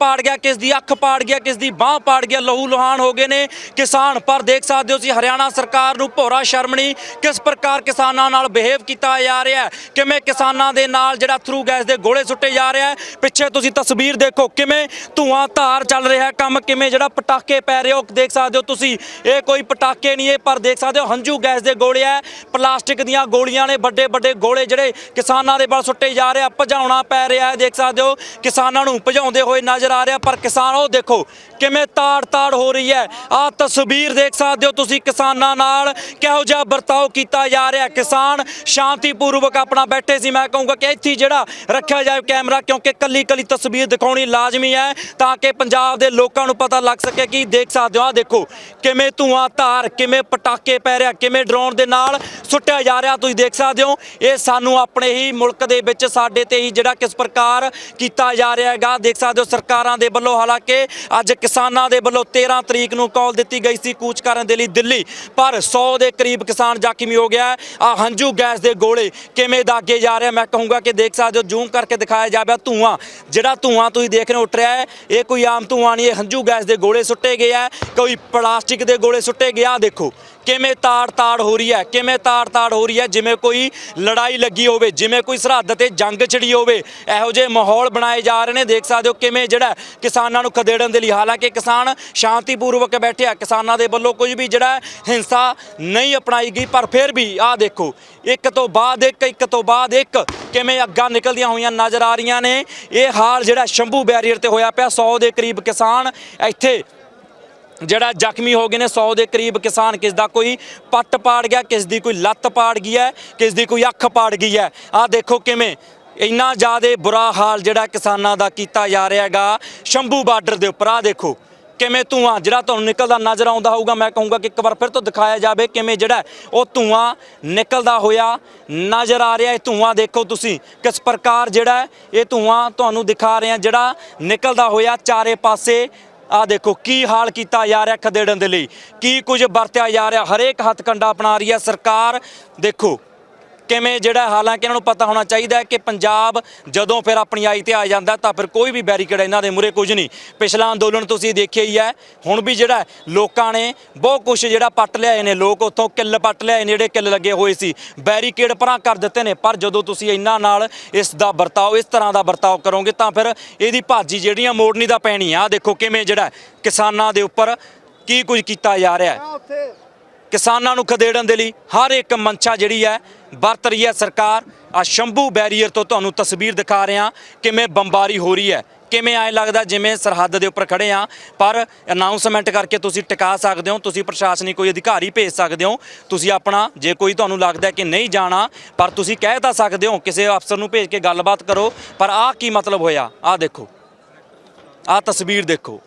ਪਾੜ ਗਿਆ, ਕਿਸ ਦੀ ਅੱਖ ਪਾੜ ਗਿਆ, ਕਿਸ ਦੀ ਬਾਹ ਪਾੜ ਗਿਆ, ਲਹੂ ਲੁਹਾਨ ਹੋ ਗਏ ਨੇ। ਕਿਸਾਨ ਪਰ ਦੇਖ ਸਕਦੇ ਹੋ ਤੁਸੀਂ, ਹਰਿਆਣਾ ਸਰਕਾਰ ਨੂੰ ਭੋਰਾ ਸ਼ਰਮਣੀ ਕਿਸ ਪ੍ਰਕਾਰ ਕਿਸਾਨਾਂ ਨਾਲ ਬਿਹੇਵ ਕੀਤਾ ਜਾ ਰਿਹਾ ਹੈ। ਕਿਵੇਂ ਕਿਸਾਨਾਂ ਦੇ ਨਾਲ ਜਿਹੜਾ ਥਰੂ ਗੈਸ ਦੇ ਗੋਲੇ ਸੁੱਟੇ ਜਾ ਰਿਹਾ ਹੈ। ਪਿੱਛੇ ਤੁਸੀਂ ਤਸਵੀਰ ਦੇਖੋ, ਕਿਵੇਂ ਧੂਆਂ ਧਾਰ ਚੱਲ ਰਿਹਾ ਕੰਮ, ਕਿਵੇਂ ਜਿਹੜਾ ਪਟਾਕੇ ਪੈ ਰਹੇ ਹੋ, ਦੇਖ ਸਕਦੇ ਹੋ ਤੁਸੀਂ, ਇਹ ਕੋਈ ਪਟਾਕੇ ਨਹੀਂ, ਇਹ ਪਰ ਦੇਖ ਸਕਦੇ ਹੋ, ਹੰਝੂ ਗੈਸ ਦੇ ਗੋਲੇ ਆ ਪਲਾਸਟਿਕ ਦੀਆਂ ਗੋਲੀਆਂ ਨੇ ਵੱਡੇ ਵੱਡੇ ਗੋਲੇ ਜਿਹੜੇ ਕਿਸਾਨਾਂ ਦੇ ਵੱਲ ਸੁੱਟੇ ਜਾ ਰਹੇ ਆ, ਭਜਾਉਣਾ ਪੈ ਰਿਹਾ ਹੈ, ਦੇਖ ਸਕਦੇ ਹੋ, ਕਿਸਾਨਾਂ ਨੂੰ ਭਜਾਉਂਦੇ ਹੋਏ ਨਜ਼ਰ ਆ ਰਿਹਾ, ਪਰ ਕਿਸਾਨ, ਉਹ ਦੇਖੋ ਕਿਵੇਂ ਤਾੜ ਤਾੜ ਹੋ ਰਹੀ ਹੈ। ਆ ਤਸਵੀਰ ਦੇਖ ਸਕਦੇ ਹੋ ਤੁਸੀਂ ਕਿਸਾਨਾਂ ਨਾਲ, ਕਿਹੋ ਜਿਹਾ ਵਰਤਾਓ ਕੀਤਾ ਜਾ ਰਿਹਾ। ਕਿਸਾਨ ਸ਼ਾਂਤੀਪੂਰਵਕ ਆਪਣਾ ਬੈਠੇ ਸੀ। ਮੈਂ ਕਹੂੰਗਾ ਕਿ ਇੱਥੇ ਜਿਹੜਾ ਰੱਖਿਆ ਜਾਏ ਕੈਮਰਾ, ਕਿਉਂਕਿ ਕੱਲੀ ਕੱਲੀ ਤਸਵੀਰ ਦਿਖਾਉਣੀ ਲਾਜ਼ਮੀ ਹੈ, ਤਾਂ ਕਿ ਪੰਜਾਬ ਦੇ ਲੋਕਾਂ ਨੂੰ ਪਤਾ ਲੱਗ ਸਕੇ ਕਿ ਦੇਖ ਸਕਦੇ ਹੋ ਆ ਦੇਖੋ ਕਿਵੇਂ ਧੂਆਂ, ਧਾਰ, ਕਿਵੇਂ ਪਟਾਕੇ ਪੈ ਰਿਹਾ, ਕਿਵੇਂ ਡਰੋਨ ਦੇ ਨਾਲ ਸੁੱਟਿਆ ਜਾ ਰਿਹਾ। ਤੁਸੀਂ ਦੇਖ ਸਕਦੇ ਹੋ, ਇਹ ਸਾਨੂੰ ਆਪਣੇ ਹੀ ਮੁਲਕ ਦੇ ਵਿੱਚ ਸਾਡੇ ਤੇ ਹੀ ਜਿਹੜਾ ਕਿਸ ਪ੍ਰਕਾਰ ਕੀਤਾ ਜਾ ਰਿਹਾ ਹੈਗਾ। ਦੇਖ ਸਕਦੇ ਹੋ, ਸਰਕਾਰ ਦੇ ਵੱਲੋਂ, ਹਾਲਾਂਕਿ ਅੱਜ ਕਿਸਾਨਾਂ ਦੇ ਵੱਲੋਂ 13 ਤਰੀਕ ਨੂੰ ਕਾਲ ਦਿੱਤੀ ਗਈ ਸੀ ਕੂਚ ਕਰਨ ਦੇ ਲਈ ਦਿੱਲੀ। ਪਰ 100 ਦੇ ਕਰੀਬ ਕਿਸਾਨ ਜ਼ਖਮੀ ਹੋ ਗਿਆ। ਆ ਹੰਝੂ ਗੈਸ ਦੇ ਗੋਲੇ ਕਿਵੇਂ ਦਾਗੇ ਜਾ ਰਿਹਾ ਮੈਂ ਕਹੂੰਗਾ ਕਿ ਦੇਖ ਸਕਦੇ ਹੋ, ਜ਼ੂਮ ਕਰਕੇ ਦਿਖਾਇਆ ਜਾਵੇ ਧੂਆਂ। ਜਿਹੜਾ ਧੂਆਂ ਤੁਸੀਂ ਦੇਖ ਰਹੇ ਹੋ ਉੱਠ ਰਿਹਾ ਹੈ, ਇਹ ਕੋਈ ਆਮ ਧੂਆਂ ਨਹੀਂ, ਇਹ ਹੰਝੂ ਗੈਸ ਦੇ ਗੋਲੇ ਸੁੱਟੇ ਗਏ ਆ। ਕੋਈ ਪਲਾਸਟਿਕ ਦੇ ਗੋਲੇ ਸੁੱਟੇ ਗਿਆ ਦੇਖੋ ਕਿਵੇਂ ਤਾੜ ਤਾੜ ਹੋ ਰਹੀ ਹੈ? ਕਿਵੇਂ ਤਾੜ ਤਾੜ ਹੋ ਰਹੀ ਹੈ? ਜਿਵੇਂ ਕੋਈ ਲੜਾਈ ਲੱਗੀ ਹੋਵੇ, ਜਿਵੇਂ ਕੋਈ ਸਰਹੱਦ ਤੇ ਜੰਗ ਛਿੜੀ ਹੋਵੇ, ਇਹੋ ਜਿਹੇ ਮਾਹੌਲ ਬਣਾਏ ਜਾ ਰਹੇ ਨੇ। ਦੇਖ ਸਕਦੇ ਹੋ ਕਿਵੇਂ ਜਿਹੜਾ ਕਿਸਾਨਾਂ ਨੂੰ ਖਦੇੜਨ ਦੇ ਲਈ, ਹਾਲਾਂਕਿ ਕਿਸਾਨ ਸ਼ਾਂਤੀਪੂਰਵਕ ਬੈਠੇ ਆ। ਕਿਸਾਨਾਂ ਦੇ ਵੱਲੋਂ ਕੁਝ ਵੀ ਜਿਹੜਾ ਹਿੰਸਾ ਨਹੀਂ ਅਪਣਾਈ ਗਈ, ਪਰ ਫਿਰ ਵੀ ਆਹ ਦੇਖੋ, ਇੱਕ ਤੋਂ ਬਾਅਦ ਇੱਕ ਇੱਕ ਤੋਂ ਬਾਅਦ ਇੱਕ ਕਿਵੇਂ ਅੱਗਾਂ ਨਿਕਲਦੀਆਂ ਹੋਈਆਂ ਨਜ਼ਰ ਆ ਰਹੀਆਂ ਨੇ। ਇਹ ਹਾਲ ਜਿਹੜਾ ਸ਼ੰਭੂ ਬੈਰੀਅਰ ਤੇ ਹੋਇਆ ਪਿਆ 100 ਦੇ ਕਰੀਬ ਕਿਸਾਨ ਇੱਥੇ ਜਿਹੜਾ ਜ਼ਖਮੀ ਹੋ ਗਏ ਨੇ 100 ਦੇ ਕਰੀਬ ਕਿਸਾਨ, ਕਿਸ ਦਾ ਕੋਈ ਪੱਟ ਪਾੜ ਗਿਆ, ਕਿਸ ਦੀ ਕੋਈ ਲੱਤ ਪਾੜ ਗਈ ਹੈ, ਕਿਸ ਦੀ ਕੋਈ ਅੱਖ ਪਾੜ ਗਈ ਹੈ। ਆਹ ਦੇਖੋ ਕਿਵੇਂ, ਇੰਨਾ ਜ਼ਿਆਦਾ ਬੁਰਾ ਹਾਲ ਜਿਹੜਾ ਕਿਸਾਨਾਂ ਦਾ ਕੀਤਾ ਜਾ ਰਿਹਾ ਹੈਗਾ, ਸ਼ੰਭੂ ਬਾਰਡਰ ਦੇ ਉੱਪਰ। ਆਹ ਦੇਖੋ ਕਿਵੇਂ ਧੂਆਂ, ਜਿਹੜਾ ਤੁਹਾਨੂੰ ਨਿਕਲਦਾ ਨਜ਼ਰ ਆਉਂਦਾ ਹੋਊਗਾ, ਮੈਂ ਕਹੂੰਗਾ ਕਿ ਇੱਕ ਵਾਰ ਫਿਰ ਤੋਂ ਦਿਖਾਇਆ ਜਾਵੇ ਕਿਵੇਂ ਜਿਹੜਾ ਉਹ ਧੂਆਂ ਨਿਕਲਦਾ ਹੋਇਆ ਨਜ਼ਰ ਆ ਰਿਹਾ। ਇਹ ਧੂਆਂ ਦੇਖੋ ਤੁਸੀਂ, ਕਿਸ ਪ੍ਰਕਾਰ ਜਿਹੜਾ ਇਹ ਧੂਆਂ ਤੁਹਾਨੂੰ ਦਿਖਾ ਰਹੇ ਹਾਂ ਜਿਹੜਾ ਨਿਕਲਦਾ ਹੋਇਆ ਚਾਰੇ ਪਾਸੇ ਆ ਦੇਖੋ ਕੀ ਹਾਲ ਕੀਤਾ ਜਾ ਰਿਹਾ ਖਦੇੜਨ ਦੇ ਲਈ। ਕੀ ਕੁਝ ਵਰਤਿਆ ਜਾ ਰਿਹਾ। ਹਰੇਕ ਹੱਥ ਕੰਡਾ ਅਪਣਾ ਰਹੀ ਹੈ ਸਰਕਾਰ। ਦੇਖੋ ਕਿਵੇਂ ਜਿਹੜਾ ਹਾਲਾਂਕਿ ਇਹਨਾਂ ਨੂੰ ਪਤਾ ਹੋਣਾ ਚਾਹੀਦਾ ਹੈ ਕਿ ਪੰਜਾਬ ਜਦੋਂ ਫਿਰ ਆਪਣੀ ਆਈ ਤੇ ਆ ਜਾਂਦਾ ਤਾਂ ਫਿਰ ਕੋਈ ਵੀ ਬੈਰੀਕੇਡ ਇਹਨਾਂ ਦੇ ਮੂਰੇ ਕੁਝ ਨਹੀਂ। ਪਿਛਲਾ ਅੰਦੋਲਨ ਤੁਸੀਂ ਦੇਖਿਆ ਹੀ ਹੈ। ਹੁਣ ਵੀ ਜਿਹੜਾ ਲੋਕਾਂ ਨੇ ਬਹੁਤ ਕੁਝ ਜਿਹੜਾ ਪੱਟ ਲਿਆਏ ਨੇ ਲੋਕ ਉੱਥੋਂ ਕਿੱਲ ਪੱਟ ਲਿਆਏ ਨੇ ਜਿਹੜੇ ਕਿੱਲ ਲੱਗੇ ਹੋਏ ਸੀ। ਬੈਰੀਕੇਡ ਪਰਾਂ ਕਰ ਦਿੱਤੇ ਨੇ ਪਰ ਜਦੋਂ ਤੁਸੀਂ ਇਹਨਾਂ ਨਾਲ ਇਸ ਦਾ ਵਰਤਾਓ ਇਸ ਤਰ੍ਹਾਂ ਦਾ ਵਰਤਾਓ ਕਰੋਗੇ ਤਾਂ ਫਿਰ ਇਹਦੀ ਭਾਜੀ ਜਿਹੜੀਆਂ ਮੋੜਨੀ ਦਾ ਪੈਣੀ ਆ। ਦੇਖੋ ਕਿਵੇਂ ਜਿਹੜਾ ਕਿਸਾਨਾਂ ਦੇ ਉੱਪਰ ਕੀ ਕੁਝ ਕੀਤਾ ਜਾ ਰਿਹਾ ਹੈ। ਕਿਸਾਨਾਂ ਨੂੰ ਖਦੇੜਨ ਦੇ ਲਈ ਹਰ ਇੱਕ ਮਨਸ਼ਾ ਜਿਹੜੀ ਹੈ ਵਰਤ ਰਹੀ ਹੈ ਸਰਕਾਰ। ਆ ਸ਼ੰਭੂ ਬੈਰੀਅਰ ਤੋਂ ਤੁਹਾਨੂੰ ਤਸਵੀਰ ਦਿਖਾ ਰਿਹਾ ਕਿਵੇਂ ਬੰਬਾਰੀ ਹੋ ਰਹੀ ਹੈ। ਕਿਵੇਂ ਐ ਲੱਗਦਾ ਜਿਵੇਂ ਸਰਹੱਦ ਦੇ ਉੱਪਰ ਖੜੇ ਆ ਪਰ ਅਨਾਉਂਸਮੈਂਟ ਕਰਕੇ ਤੁਸੀਂ ਟਿਕਾ ਸਕਦੇ ਹੋ, ਤੁਸੀਂ ਪ੍ਰਸ਼ਾਸਨਿਕ ਕੋਈ ਅਧਿਕਾਰੀ ਭੇਜ ਸਕਦੇ ਹੋ। ਤੁਸੀਂ ਆਪਣਾ, ਜੇ ਕੋਈ ਤੁਹਾਨੂੰ ਲੱਗਦਾ ਕਿ ਨਹੀਂ ਜਾਣਾ, ਪਰ ਤੁਸੀਂ ਕਹਿ ਤਾਂ ਸਕਦੇ ਹੋ, ਕਿਸੇ ਅਫਸਰ ਨੂੰ ਭੇਜ ਕੇ ਗੱਲਬਾਤ ਕਰੋ। ਪਰ ਆਹ ਕੀ ਮਤਲਬ ਹੋਇਆ? ਆਹ ਦੇਖੋ। ਆਹ ਤਸਵੀਰ ਦੇਖੋ।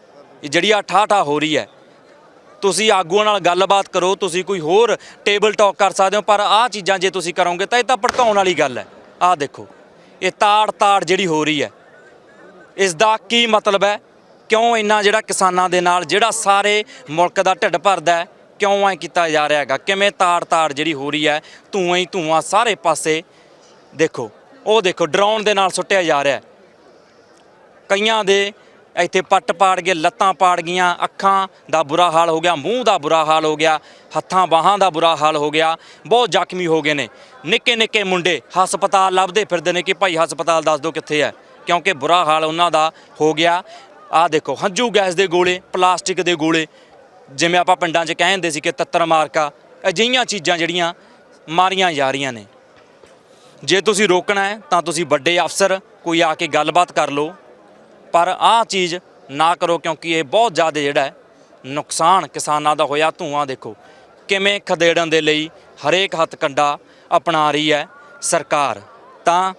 ਇਹ ਜਿਹੜੀ ਆ ਠਾਠਾ ਹੋ ਰਹੀ ਹੈ। ਤੁਸੀਂ ਆਗੂਆਂ ਨਾਲ ਗੱਲਬਾਤ ਕਰੋ, ਤੁਸੀਂ ਕੋਈ ਹੋਰ ਟੇਬਲ ਟਾਕ ਕਰ ਸਕਦੇ ਹੋ, ਪਰ ਆਹ ਚੀਜ਼ਾਂ ਜੇ ਤੁਸੀਂ ਕਰੋਗੇ ਤਾਂ ਇਹ ਤਾਂ ਭੜਕਾਉਣ ਵਾਲੀ ਗੱਲ ਹੈ। ਆਹ ਦੇਖੋ, ਇਹ ਤਾੜ ਤਾੜ ਜਿਹੜੀ ਹੋ ਰਹੀ ਹੈ ਇਸ ਦਾ ਕੀ ਮਤਲਬ ਹੈ? ਕਿਉਂ ਇੰਨਾ ਜਿਹੜਾ ਕਿਸਾਨਾਂ ਦੇ ਨਾਲ, ਜਿਹੜਾ ਸਾਰੇ ਮੁਲਕ ਦਾ ਢਿੱਡ ਭਰਦਾ ਹੈ, ਕਿਉਂ ਐ ਕੀਤਾ ਜਾ ਰਿਹਾ ਹੈਗਾ? ਕਿਵੇਂ ਤਾੜ ਤਾੜ ਜਿਹੜੀ ਹੋ ਰਹੀ ਹੈ, ਧੂਆਂ ਹੀ ਧੂਆਂ ਸਾਰੇ ਪਾਸੇ, ਦੇਖੋ, ਉਹ ਦੇਖੋ ਡਰਾਉਣ ਦੇ ਨਾਲ ਸੁੱਟਿਆ ਜਾ ਰਿਹਾ ਕਈਆਂ ਦੇ ਇੱਥੇ ਪੱਟ ਪਾੜ ਗਏ, ਲੱਤਾਂ ਪਾੜ ਗਈਆਂ, ਅੱਖਾਂ ਦਾ ਬੁਰਾ ਹਾਲ ਹੋ ਗਿਆ, ਮੂੰਹ ਦਾ ਬੁਰਾ ਹਾਲ ਹੋ ਗਿਆ, ਹੱਥਾਂ ਬਾਹਾਂ ਦਾ ਬੁਰਾ ਹਾਲ ਹੋ ਗਿਆ, ਬਹੁਤ ਜ਼ਖਮੀ ਹੋ ਗਏ ਨੇ। ਨਿੱਕੇ ਨਿੱਕੇ ਮੁੰਡੇ ਹਸਪਤਾਲ ਲੱਭਦੇ ਫਿਰਦੇ ਨੇ ਕਿ ਭਾਈ ਹਸਪਤਾਲ ਦੱਸ ਦਿਓ ਕਿੱਥੇ ਹੈ, ਕਿਉਂਕਿ ਬੁਰਾ ਹਾਲ ਉਹਨਾਂ ਦਾ ਹੋ ਗਿਆ। ਆਹ ਦੇਖੋ, ਹੰਝੂ ਗੈਸ ਦੇ ਗੋਲੇ, ਪਲਾਸਟਿਕ ਦੇ ਗੋਲੇ, ਜਿਵੇਂ ਆਪਾਂ ਪਿੰਡਾਂ 'ਚ ਕਹਿੰਦੇ ਸੀ ਕਿ ਤੱਤਰ ਮਾਰਕਾ, ਅਜਿਹੀਆਂ ਚੀਜ਼ਾਂ ਜਿਹੜੀਆਂ ਮਾਰੀਆਂ ਜਾ ਰਹੀਆਂ ਨੇ। ਜੇ ਤੁਸੀਂ ਰੋਕਣਾ ਹੈ ਤਾਂ ਤੁਸੀਂ ਵੱਡੇ ਅਫਸਰ, ਕੋਈ ਆ ਕੇ ਗੱਲਬਾਤ ਕਰ ਲਓ। ਪਰ ਆਹ ਚੀਜ਼ ਨਾ ਕਰੋ ਕਿਉਂਕਿ ਇਹ ਬਹੁਤ ਜ਼ਿਆਦਾ ਜਿਹੜਾ ਨੁਕਸਾਨ ਕਿਸਾਨਾਂ ਦਾ ਹੋਇਆ। ਧੂਆਂ ਦੇਖੋ, ਕਿਵੇਂ ਖਦੇੜਨ ਦੇ ਲਈ ਹਰੇਕ ਹੱਥ ਕੰਡਾ ਅਪਣਾ ਰਹੀ ਹੈ ਸਰਕਾਰ। ਤਾਂ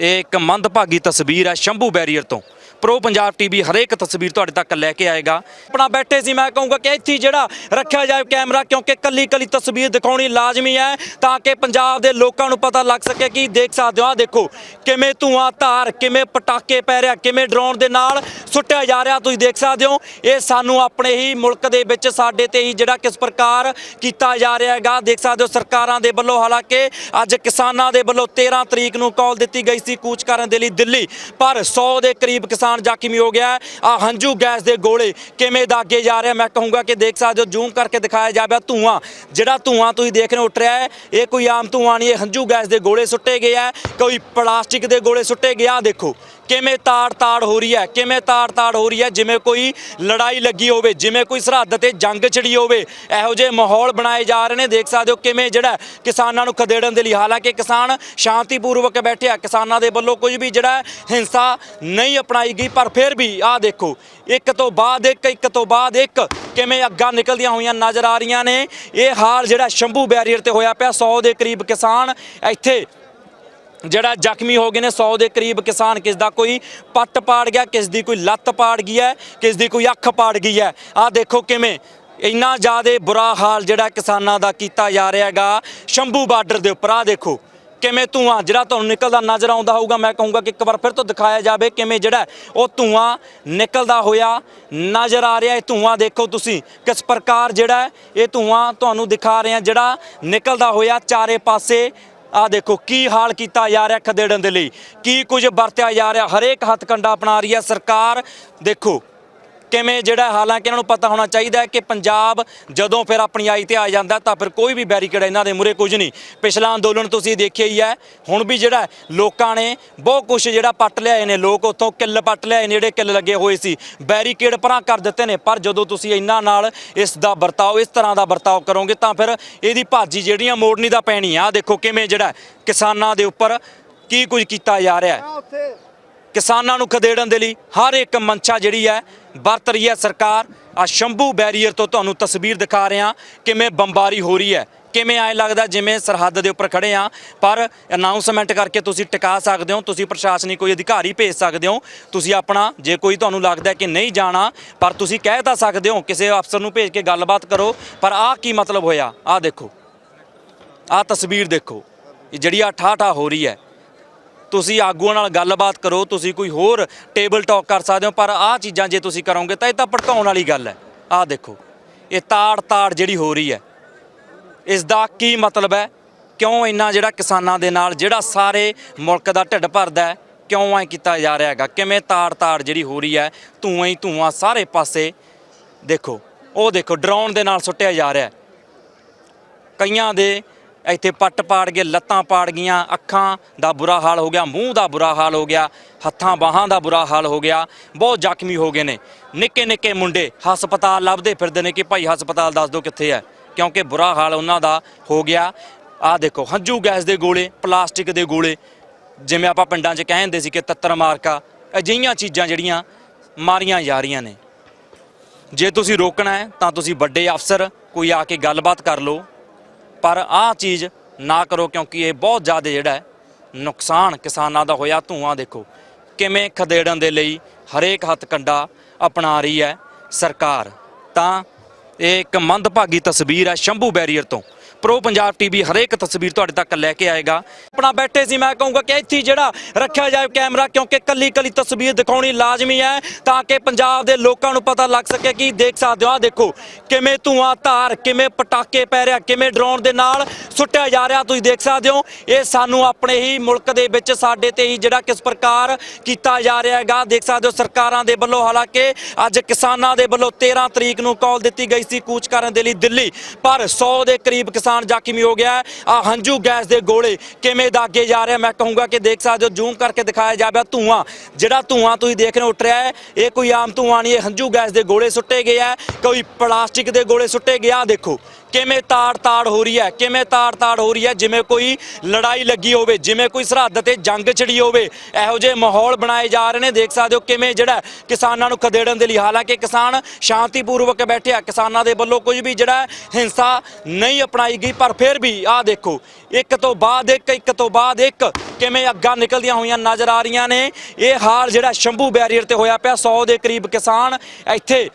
ਇਹ ਇੱਕ ਮੰਦਭਾਗੀ ਤਸਵੀਰ ਹੈ ਸ਼ੰਭੂ ਬੈਰੀਅਰ ਤੋਂ। ਪ੍ਰੋ ਪੰਜਾਬ ਟੀਵੀ ਹਰੇਕ ਤਸਵੀਰ ਤੁਹਾਡੇ ਤੱਕ ਲੈ ਕੇ ਆਏਗਾ। ਆਪਣਾ ਬੈਠੇ ਸੀ, ਮੈਂ ਕਹੂੰਗਾ ਕਿ ਇੱਥੇ ਜਿਹੜਾ ਰੱਖਿਆ ਜਾਵੇ ਕੈਮਰਾ, ਕਿਉਂਕਿ ਕੱਲੀ ਕੱਲੀ ਤਸਵੀਰ ਦਿਖਾਉਣੀ ਲਾਜ਼ਮੀ ਹੈ, ਤਾਂ ਕਿ ਪੰਜਾਬ ਦੇ ਲੋਕਾਂ ਨੂੰ ਪਤਾ ਲੱਗ ਸਕੇ ਕਿ ਦੇਖ ਸਕਦੇ ਹੋ, ਆਹ ਦੇਖੋ, ਕਿਵੇਂ ਧੂਆਂ, ਧਾਰ, ਕਿਵੇਂ ਪਟਾਕੇ ਪੈ ਰਿਹਾ, ਕਿਵੇਂ ਡਰੋਨ ਦੇ ਨਾਲ ਸੁੱਟਿਆ ਜਾ ਰਿਹਾ, ਤੁਸੀਂ ਦੇਖ ਸਕਦੇ ਹੋ। ਇਹ ਸਾਨੂੰ ਆਪਣੇ ਹੀ ਮੁਲਕ ਦੇ ਵਿੱਚ, ਸਾਡੇ ਤੇ ਹੀ ਜਿਹੜਾ ਕਿਸ ਪ੍ਰਕਾਰ ਕੀਤਾ ਜਾ ਰਿਹਾ ਹੈਗਾ, ਦੇਖ ਸਕਦੇ ਹੋ ਸਰਕਾਰਾਂ ਦੇ ਵੱਲੋਂ, ਹਾਲਾਂਕਿ ਅੱਜ ਕਿਸਾਨਾਂ ਦੇ ਵੱਲੋਂ 13 ਤਰੀਕ ਨੂੰ ਕਾਲ ਦਿੱਤੀ ਗਈ ਸੀ, ਕੂਚ ਕਰਨ ਦੇ ਲਈ ਦਿੱਲੀ, ਪਰ 100 ਦੇ ਕਰੀਬ ਕਿਸਾਨ ਕਿਸਾਨ ਜ਼ਖਮੀ ਹੋ ਗਿਆ ਆ ਹੰਝੂ ਗੈਸ ਦੇ ਗੋਲੇ ਕਿਵੇਂ ਦਾਗੇ ਜਾ ਰਹੇ ਮੈਂ ਕਹੂੰਗਾ ਕਿ ਦੇਖ ਸਕਦੇ ਹੋ, ਜ਼ੂਮ ਕਰਕੇ ਦਿਖਾਇਆ ਜਾਵੇ ਧੂਆਂ। ਜਿਹੜਾ ਧੂਆਂ ਤੁਸੀਂ ਦੇਖ ਰਹੇ ਹੋ ਉੱਠ ਰਿਹਾ ਹੈ, ਇਹ ਕੋਈ ਆਮ ਧੂਆਂ ਨਹੀਂ, ਇਹ ਹੰਝੂ ਗੈਸ ਦੇ ਗੋਲੇ ਸੁੱਟੇ ਗਏ ਆ। ਕੋਈ ਪਲਾਸਟਿਕ ਦੇ ਗੋਲੇ ਸੁੱਟੇ ਗਿਆ ਦੇਖੋ ਕਿਵੇਂ ਤਾੜ ਤਾੜ ਹੋ ਰਹੀ ਹੈ? ਕਿਵੇਂ ਤਾੜ ਤਾੜ ਹੋ ਰਹੀ ਹੈ? ਜਿਵੇਂ ਕੋਈ ਲੜਾਈ ਲੱਗੀ ਹੋਵੇ, ਜਿਵੇਂ ਕੋਈ ਸਰਹੱਦ ਤੇ ਜੰਗ ਛਿੜੀ ਹੋਵੇ, ਇਹੋ ਜਿਹੇ ਮਾਹੌਲ ਬਣਾਏ ਜਾ ਰਹੇ ਨੇ। ਦੇਖ ਸਕਦੇ ਹੋ ਕਿਵੇਂ ਜਿਹੜਾ ਕਿਸਾਨਾਂ ਨੂੰ ਖਦੇੜਨ ਦੇ ਲਈ, ਹਾਲਾਂਕਿ ਕਿਸਾਨ ਸ਼ਾਂਤੀਪੂਰਵਕ ਬੈਠੇ ਆ, ਕਿਸਾਨਾਂ ਦੇ ਵੱਲੋਂ ਕੁਝ ਵੀ ਜਿਹੜਾ ਹਿੰਸਾ ਨਹੀਂ ਅਪਣਾਈ ਗਈ, ਪਰ ਫਿਰ ਵੀ ਆਹ ਦੇਖੋ, ਇੱਕ ਤੋਂ ਬਾਅਦ ਇੱਕ ਇੱਕ ਤੋਂ ਬਾਅਦ ਇੱਕ ਕਿਵੇਂ ਅੱਗਾਂ ਨਿਕਲਦੀਆਂ ਹੋਈਆਂ ਨਜ਼ਰ ਆ ਰਹੀਆਂ ਨੇ। ਇਹ ਹਾਲ ਜਿਹੜਾ ਸ਼ੰਭੂ ਬੈਰੀਅਰ ਤੇ ਹੋਇਆ ਪਿਆ 100 ਦੇ ਕਰੀਬ ਕਿਸਾਨ ਇੱਥੇ ਜਿਹੜਾ ਜ਼ਖਮੀ ਹੋ ਗਏ ਨੇ 100 ਦੇ ਕਰੀਬ ਕਿਸਾਨ, ਕਿਸ ਦਾ ਕੋਈ ਪੱਟ ਪਾੜ ਗਿਆ, ਕਿਸ ਦੀ ਕੋਈ ਲੱਤ ਪਾੜ ਗਈ ਹੈ, ਕਿਸ ਦੀ ਕੋਈ ਅੱਖ ਪਾੜ ਗਈ ਹੈ। ਆਹ ਦੇਖੋ ਕਿਵੇਂ, ਇੰਨਾ ਜ਼ਿਆਦਾ ਬੁਰਾ ਹਾਲ ਜਿਹੜਾ ਕਿਸਾਨਾਂ ਦਾ ਕੀਤਾ ਜਾ ਰਿਹਾ ਹੈਗਾ ਸ਼ੰਭੂ ਬਾਰਡਰ ਦੇ ਉੱਪਰ। ਆਹ ਦੇਖੋ ਕਿਵੇਂ ਧੂਆਂ, ਜਿਹੜਾ ਤੁਹਾਨੂੰ ਨਿਕਲਦਾ ਨਜ਼ਰ ਆਉਂਦਾ ਹੋਊਗਾ, ਮੈਂ ਕਹੂੰਗਾ ਕਿ ਇੱਕ ਵਾਰ ਫਿਰ ਤੋਂ ਦਿਖਾਇਆ ਜਾਵੇ ਕਿਵੇਂ ਜਿਹੜਾ ਉਹ ਧੂਆਂ ਨਿਕਲਦਾ ਹੋਇਆ ਨਜ਼ਰ ਆ ਰਿਹਾ। ਇਹ ਧੂਆਂ ਦੇਖੋ ਤੁਸੀਂ, ਕਿਸ ਪ੍ਰਕਾਰ ਜਿਹੜਾ ਇਹ ਧੂਆਂ ਤੁਹਾਨੂੰ ਦਿਖਾ ਰਹੇ ਹਾਂ ਜਿਹੜਾ ਨਿਕਲਦਾ ਹੋਇਆ ਚਾਰੇ ਪਾਸੇ ਆ ਦੇਖੋ ਕੀ ਹਾਲ ਕੀਤਾ ਜਾ ਰਿਹਾ ਖਦੇੜਨ ਦੇ ਲਈ। ਕੀ ਕੁਝ ਵਰਤਿਆ ਜਾ ਰਿਹਾ। ਹਰੇਕ ਹੱਥ ਕੰਡਾ ਅਪਣਾ ਰਹੀ ਹੈ ਸਰਕਾਰ। ਦੇਖੋ ਕਿਵੇਂ ਜਿਹੜਾ ਹਾਲਾਂਕਿ ਇਹਨਾਂ ਨੂੰ ਪਤਾ ਹੋਣਾ ਚਾਹੀਦਾ ਹੈ ਕਿ ਪੰਜਾਬ ਜਦੋਂ ਫਿਰ ਆਪਣੀ ਆਈ ਤੇ ਆ ਜਾਂਦਾ ਤਾਂ ਫਿਰ ਕੋਈ ਵੀ ਬੈਰੀਕੇਡ ਇਹਨਾਂ ਦੇ ਮੂਰੇ ਕੁਝ ਨਹੀਂ। ਪਿਛਲਾ ਅੰਦੋਲਨ ਤੁਸੀਂ ਦੇਖਿਆ ਹੀ ਹੈ। ਹੁਣ ਵੀ ਜਿਹੜਾ ਲੋਕਾਂ ਨੇ ਬਹੁਤ ਕੁਝ ਜਿਹੜਾ ਪੱਟ ਲਿਆਏ ਨੇ ਲੋਕ ਉੱਥੋਂ ਕਿੱਲ ਪੱਟ ਲਿਆਏ ਨੇ ਜਿਹੜੇ ਕਿੱਲ ਲੱਗੇ ਹੋਏ ਸੀ। ਬੈਰੀਕੇਡ ਪਰਾਂ ਕਰ ਦਿੱਤੇ ਨੇ ਪਰ ਜਦੋਂ ਤੁਸੀਂ ਇਹਨਾਂ ਨਾਲ ਇਸ ਦਾ ਵਰਤਾਓ ਇਸ ਤਰ੍ਹਾਂ ਦਾ ਵਰਤਾਓ ਕਰੋਗੇ ਤਾਂ ਫਿਰ ਇਹਦੀ ਭਾਜੀ ਜਿਹੜੀਆਂ ਮੋੜਨੀ ਦਾ ਪੈਣੀ ਆ। ਦੇਖੋ ਕਿਵੇਂ ਜਿਹੜਾ ਕਿਸਾਨਾਂ ਦੇ ਉੱਪਰ ਕੀ ਕੁਝ ਕੀਤਾ ਜਾ ਰਿਹਾ ਹੈ। ਕਿਸਾਨਾਂ ਨੂੰ ਖਦੇੜਨ ਦੇ ਲਈ ਹਰ ਇੱਕ ਮਨਸ਼ਾ ਜਿਹੜੀ ਹੈ ਵਰਤ ਰਹੀ ਹੈ ਸਰਕਾਰ। ਆ ਸ਼ੰਭੂ ਬੈਰੀਅਰ ਤੋਂ ਤੁਹਾਨੂੰ ਤਸਵੀਰ ਦਿਖਾ ਰਹੇ ਹਾਂ ਕਿਵੇਂ ਬੰਬਾਰੀ ਹੋ ਰਹੀ ਹੈ। ਕਿਵੇਂ ਐ ਲੱਗਦਾ ਜਿਵੇਂ ਸਰਹੱਦ ਦੇ ਉੱਪਰ ਖੜੇ ਆ ਪਰ ਅਨਾਉਂਸਮੈਂਟ ਕਰਕੇ ਤੁਸੀਂ ਟਿਕਾ ਸਕਦੇ ਹੋ, ਤੁਸੀਂ ਪ੍ਰਸ਼ਾਸਨਿਕ ਕੋਈ ਅਧਿਕਾਰੀ ਭੇਜ ਸਕਦੇ ਹੋ। ਤੁਸੀਂ ਆਪਣਾ, ਜੇ ਕੋਈ ਤੁਹਾਨੂੰ ਲੱਗਦਾ ਕਿ ਨਹੀਂ ਜਾਣਾ, ਪਰ ਤੁਸੀਂ ਕਹਿ ਤਾਂ ਸਕਦੇ ਹੋ, ਕਿਸੇ ਅਫਸਰ ਨੂੰ ਭੇਜ ਕੇ ਗੱਲਬਾਤ ਕਰੋ। ਪਰ ਆਹ ਕੀ ਮਤਲਬ ਹੋਇਆ? ਆਹ ਦੇਖੋ। ਆਹ ਤਸਵੀਰ ਦੇਖੋ। ਇਹ ਜਿਹੜੀ ਆ ਠਾਠਾ ਹੋ ਰਹੀ ਹੈ। ਤੁਸੀਂ ਆਗੂਆਂ ਨਾਲ ਗੱਲਬਾਤ ਕਰੋ, ਤੁਸੀਂ ਕੋਈ ਹੋਰ ਟੇਬਲ ਟਾਕ ਕਰ ਸਕਦੇ ਹੋ, ਪਰ ਆਹ ਚੀਜ਼ਾਂ ਜੇ ਤੁਸੀਂ ਕਰੋਗੇ ਤਾਂ ਇਹ ਤਾਂ ਭੜਕਾਉਣ ਵਾਲੀ ਗੱਲ ਹੈ। ਆਹ ਦੇਖੋ, ਇਹ ਤਾੜ ਤਾੜ ਜਿਹੜੀ ਹੋ ਰਹੀ ਹੈ ਇਸ ਦਾ ਕੀ ਮਤਲਬ ਹੈ? ਕਿਉਂ ਇੰਨਾ ਜਿਹੜਾ ਕਿਸਾਨਾਂ ਦੇ ਨਾਲ, ਜਿਹੜਾ ਸਾਰੇ ਮੁਲਕ ਦਾ ਢਿੱਡ ਭਰਦਾ ਹੈ, ਕਿਉਂ ਐ ਕੀਤਾ ਜਾ ਰਿਹਾ ਹੈਗਾ? ਕਿਵੇਂ ਤਾੜ ਤਾੜ ਜਿਹੜੀ ਹੋ ਰਹੀ ਹੈ, ਧੂਆਂ ਹੀ ਧੂਆਂ ਸਾਰੇ ਪਾਸੇ, ਦੇਖੋ, ਉਹ ਦੇਖੋ ਡਰਾਉਣ ਦੇ ਨਾਲ ਸੁੱਟਿਆ ਜਾ ਰਿਹਾ ਕਈਆਂ ਦੇ ਇੱਥੇ ਪੱਟ ਪਾੜ ਗਏ, ਲੱਤਾਂ ਪਾੜ ਗਈਆਂ, ਅੱਖਾਂ ਦਾ ਬੁਰਾ ਹਾਲ ਹੋ ਗਿਆ, ਮੂੰਹ ਦਾ ਬੁਰਾ ਹਾਲ ਹੋ ਗਿਆ, ਹੱਥਾਂ ਬਾਹਾਂ ਦਾ ਬੁਰਾ ਹਾਲ ਹੋ ਗਿਆ, ਬਹੁਤ ਜ਼ਖਮੀ ਹੋ ਗਏ ਨੇ। ਨਿੱਕੇ ਨਿੱਕੇ ਮੁੰਡੇ ਹਸਪਤਾਲ ਲੱਭਦੇ ਫਿਰਦੇ ਨੇ ਕਿ ਭਾਈ ਹਸਪਤਾਲ ਦੱਸ ਦਿਓ ਕਿੱਥੇ ਹੈ, ਕਿਉਂਕਿ ਬੁਰਾ ਹਾਲ ਉਹਨਾਂ ਦਾ ਹੋ ਗਿਆ। ਆਹ ਦੇਖੋ, ਹੰਝੂ ਗੈਸ ਦੇ ਗੋਲੇ, ਪਲਾਸਟਿਕ ਦੇ ਗੋਲੇ, ਜਿਵੇਂ ਆਪਾਂ ਪਿੰਡਾਂ 'ਚ ਕਹਿੰਦੇ ਸੀ ਕਿ ਤੱਤਰ ਮਾਰਕਾ, ਅਜਿਹੀਆਂ ਚੀਜ਼ਾਂ ਜਿਹੜੀਆਂ ਮਾਰੀਆਂ ਜਾ ਰਹੀਆਂ ਨੇ। ਜੇ ਤੁਸੀਂ ਰੋਕਣਾ ਹੈ ਤਾਂ ਤੁਸੀਂ ਵੱਡੇ ਅਫਸਰ, ਕੋਈ ਆ ਕੇ ਗੱਲਬਾਤ ਕਰ ਲਓ। ਪਰ ਆਹ ਚੀਜ਼ ਨਾ ਕਰੋ ਕਿਉਂਕਿ ਇਹ ਬਹੁਤ ਜ਼ਿਆਦਾ ਜਿਹੜਾ ਨੁਕਸਾਨ ਕਿਸਾਨਾਂ ਦਾ ਹੋਇਆ। ਧੂਆਂ ਦੇਖੋ, ਕਿਵੇਂ ਖਦੇੜਨ ਦੇ ਲਈ ਹਰੇਕ ਹੱਥ ਕੰਡਾ ਅਪਣਾ ਰਹੀ ਹੈ ਸਰਕਾਰ। ਤਾਂ ਇਹ ਇੱਕ ਮੰਦਭਾਗੀ ਤਸਵੀਰ ਹੈ ਸ਼ੰਭੂ ਬੈਰੀਅਰ ਤੋਂ। ਪ੍ਰੋ ਪੰਜਾਬ ਟੀਵੀ ਹਰੇਕ ਤਸਵੀਰ ਤੁਹਾਡੇ ਤੱਕ ਲੈ ਕੇ ਆਏਗਾ। ਆਪਣਾ ਬੈਠੇ ਸੀ, ਮੈਂ ਕਹੂੰਗਾ ਕਿ ਇੱਥੇ ਜਿਹੜਾ ਰੱਖਿਆ ਜਾਏ ਕੈਮਰਾ, ਕਿਉਂਕਿ ਕੱਲੀ ਕੱਲੀ ਤਸਵੀਰ ਦਿਖਾਉਣੀ ਲਾਜ਼ਮੀ ਹੈ, ਤਾਂ ਕਿ ਪੰਜਾਬ ਦੇ ਲੋਕਾਂ ਨੂੰ ਪਤਾ ਲੱਗ ਸਕੇ ਕਿ ਦੇਖ ਸਕਦੇ ਹੋ ਆ ਦੇਖੋ, ਕਿਵੇਂ ਧੂਆਂ, ਧਾਰ, ਕਿਵੇਂ ਪਟਾਕੇ ਪੈ ਰਿਹਾ, ਕਿਵੇਂ ਡਰੋਨ ਦੇ ਨਾਲ ਸੁੱਟਿਆ ਜਾ ਰਿਹਾ, ਤੁਸੀਂ ਦੇਖ ਸਕਦੇ ਹੋ। ਇਹ ਸਾਨੂੰ ਆਪਣੇ ਹੀ ਮੁਲਕ ਦੇ ਵਿੱਚ, ਸਾਡੇ ਤੇ ਹੀ ਜਿਹੜਾ ਕਿਸ ਪ੍ਰਕਾਰ ਕੀਤਾ ਜਾ ਰਿਹਾ ਹੈਗਾ, ਦੇਖ ਸਕਦੇ ਹੋ ਸਰਕਾਰਾਂ ਦੇ ਵੱਲੋਂ। ਹਾਲਾਂਕਿ ਅੱਜ ਕਿਸਾਨਾਂ ਦੇ ਵੱਲੋਂ 13 ਤਰੀਕ ਨੂੰ ਕਾਲ ਦਿੱਤੀ ਗਈ ਸੀ, ਕੂਚ ਕਰਨ ਦੇ ਲਈ ਦਿੱਲੀ, ਪਰ 100 ਦੇ ਕਰੀਬ ਕਿਸਾਨ ਜ਼ਖਮੀ ਹੋ ਗਿਆ ਆ ਹੰਝੂ ਗੈਸ ਦੇ ਗੋਲੇ ਕਿਵੇਂ ਦਾਗੇ ਜਾ ਰਹੇ ਮੈਂ ਕਹੂੰਗਾ ਕਿ ਦੇਖ ਸਕਦੇ ਹੋ, ਜ਼ੂਮ ਕਰਕੇ ਦਿਖਾਇਆ ਜਾਵੇ। ਧੂਆਂ, ਜਿਹੜਾ ਧੂਆਂ ਤੁਸੀਂ ਦੇਖ ਰਹੇ ਹੋ ਉੱਠ ਰਿਹਾ ਹੈ, ਇਹ ਕੋਈ ਆਮ ਧੂਆਂ ਨਹੀਂ, ਇਹ ਹੰਝੂ ਗੈਸ ਦੇ ਗੋਲੇ ਸੁੱਟੇ ਗਏ ਆ। ਕੋਈ ਪਲਾਸਟਿਕ ਦੇ ਗੋਲੇ ਸੁੱਟੇ ਗਏ ਆ। ਦੇਖੋ ਕਿਵੇਂ ਤਾੜ ਤਾੜ ਹੋ ਰਹੀ ਹੈ? ਕਿਵੇਂ ਤਾੜ ਤਾੜ ਹੋ ਰਹੀ ਹੈ? ਜਿਵੇਂ ਕੋਈ ਲੜਾਈ ਲੱਗੀ ਹੋਵੇ, ਜਿਵੇਂ ਕੋਈ ਸਰਹੱਦ ਤੇ ਜੰਗ ਛਿੜੀ ਹੋਵੇ, ਇਹੋ ਜਿਹੇ ਮਾਹੌਲ ਬਣਾਏ ਜਾ ਰਹੇ ਨੇ। ਦੇਖ ਸਕਦੇ ਹੋ ਕਿਵੇਂ ਜਿਹੜਾ ਕਿਸਾਨਾਂ ਨੂੰ ਖਦੇੜਨ ਦੇ ਲਈ, ਹਾਲਾਂਕਿ ਕਿਸਾਨ ਸ਼ਾਂਤੀਪੂਰਵਕ ਬੈਠੇ ਆ। ਕਿਸਾਨਾਂ ਦੇ ਵੱਲੋਂ ਕੁਝ ਵੀ ਜਿਹੜਾ ਹਿੰਸਾ ਨਹੀਂ ਅਪਣਾਈ ਗਈ, ਪਰ ਫਿਰ ਵੀ ਆਹ ਦੇਖੋ, ਇੱਕ ਤੋਂ ਬਾਅਦ ਇੱਕ ਇੱਕ ਤੋਂ ਬਾਅਦ ਇੱਕ ਕਿਵੇਂ ਅੱਗਾਂ ਨਿਕਲਦੀਆਂ ਹੋਈਆਂ ਨਜ਼ਰ ਆ ਰਹੀਆਂ ਨੇ। ਇਹ ਹਾਲ ਜਿਹੜਾ ਸ਼ੰਭੂ ਬੈਰੀਅਰ ਤੇ ਹੋਇਆ ਪਿਆ 100 ਦੇ ਕਰੀਬ ਕਿਸਾਨ ਇੱਥੇ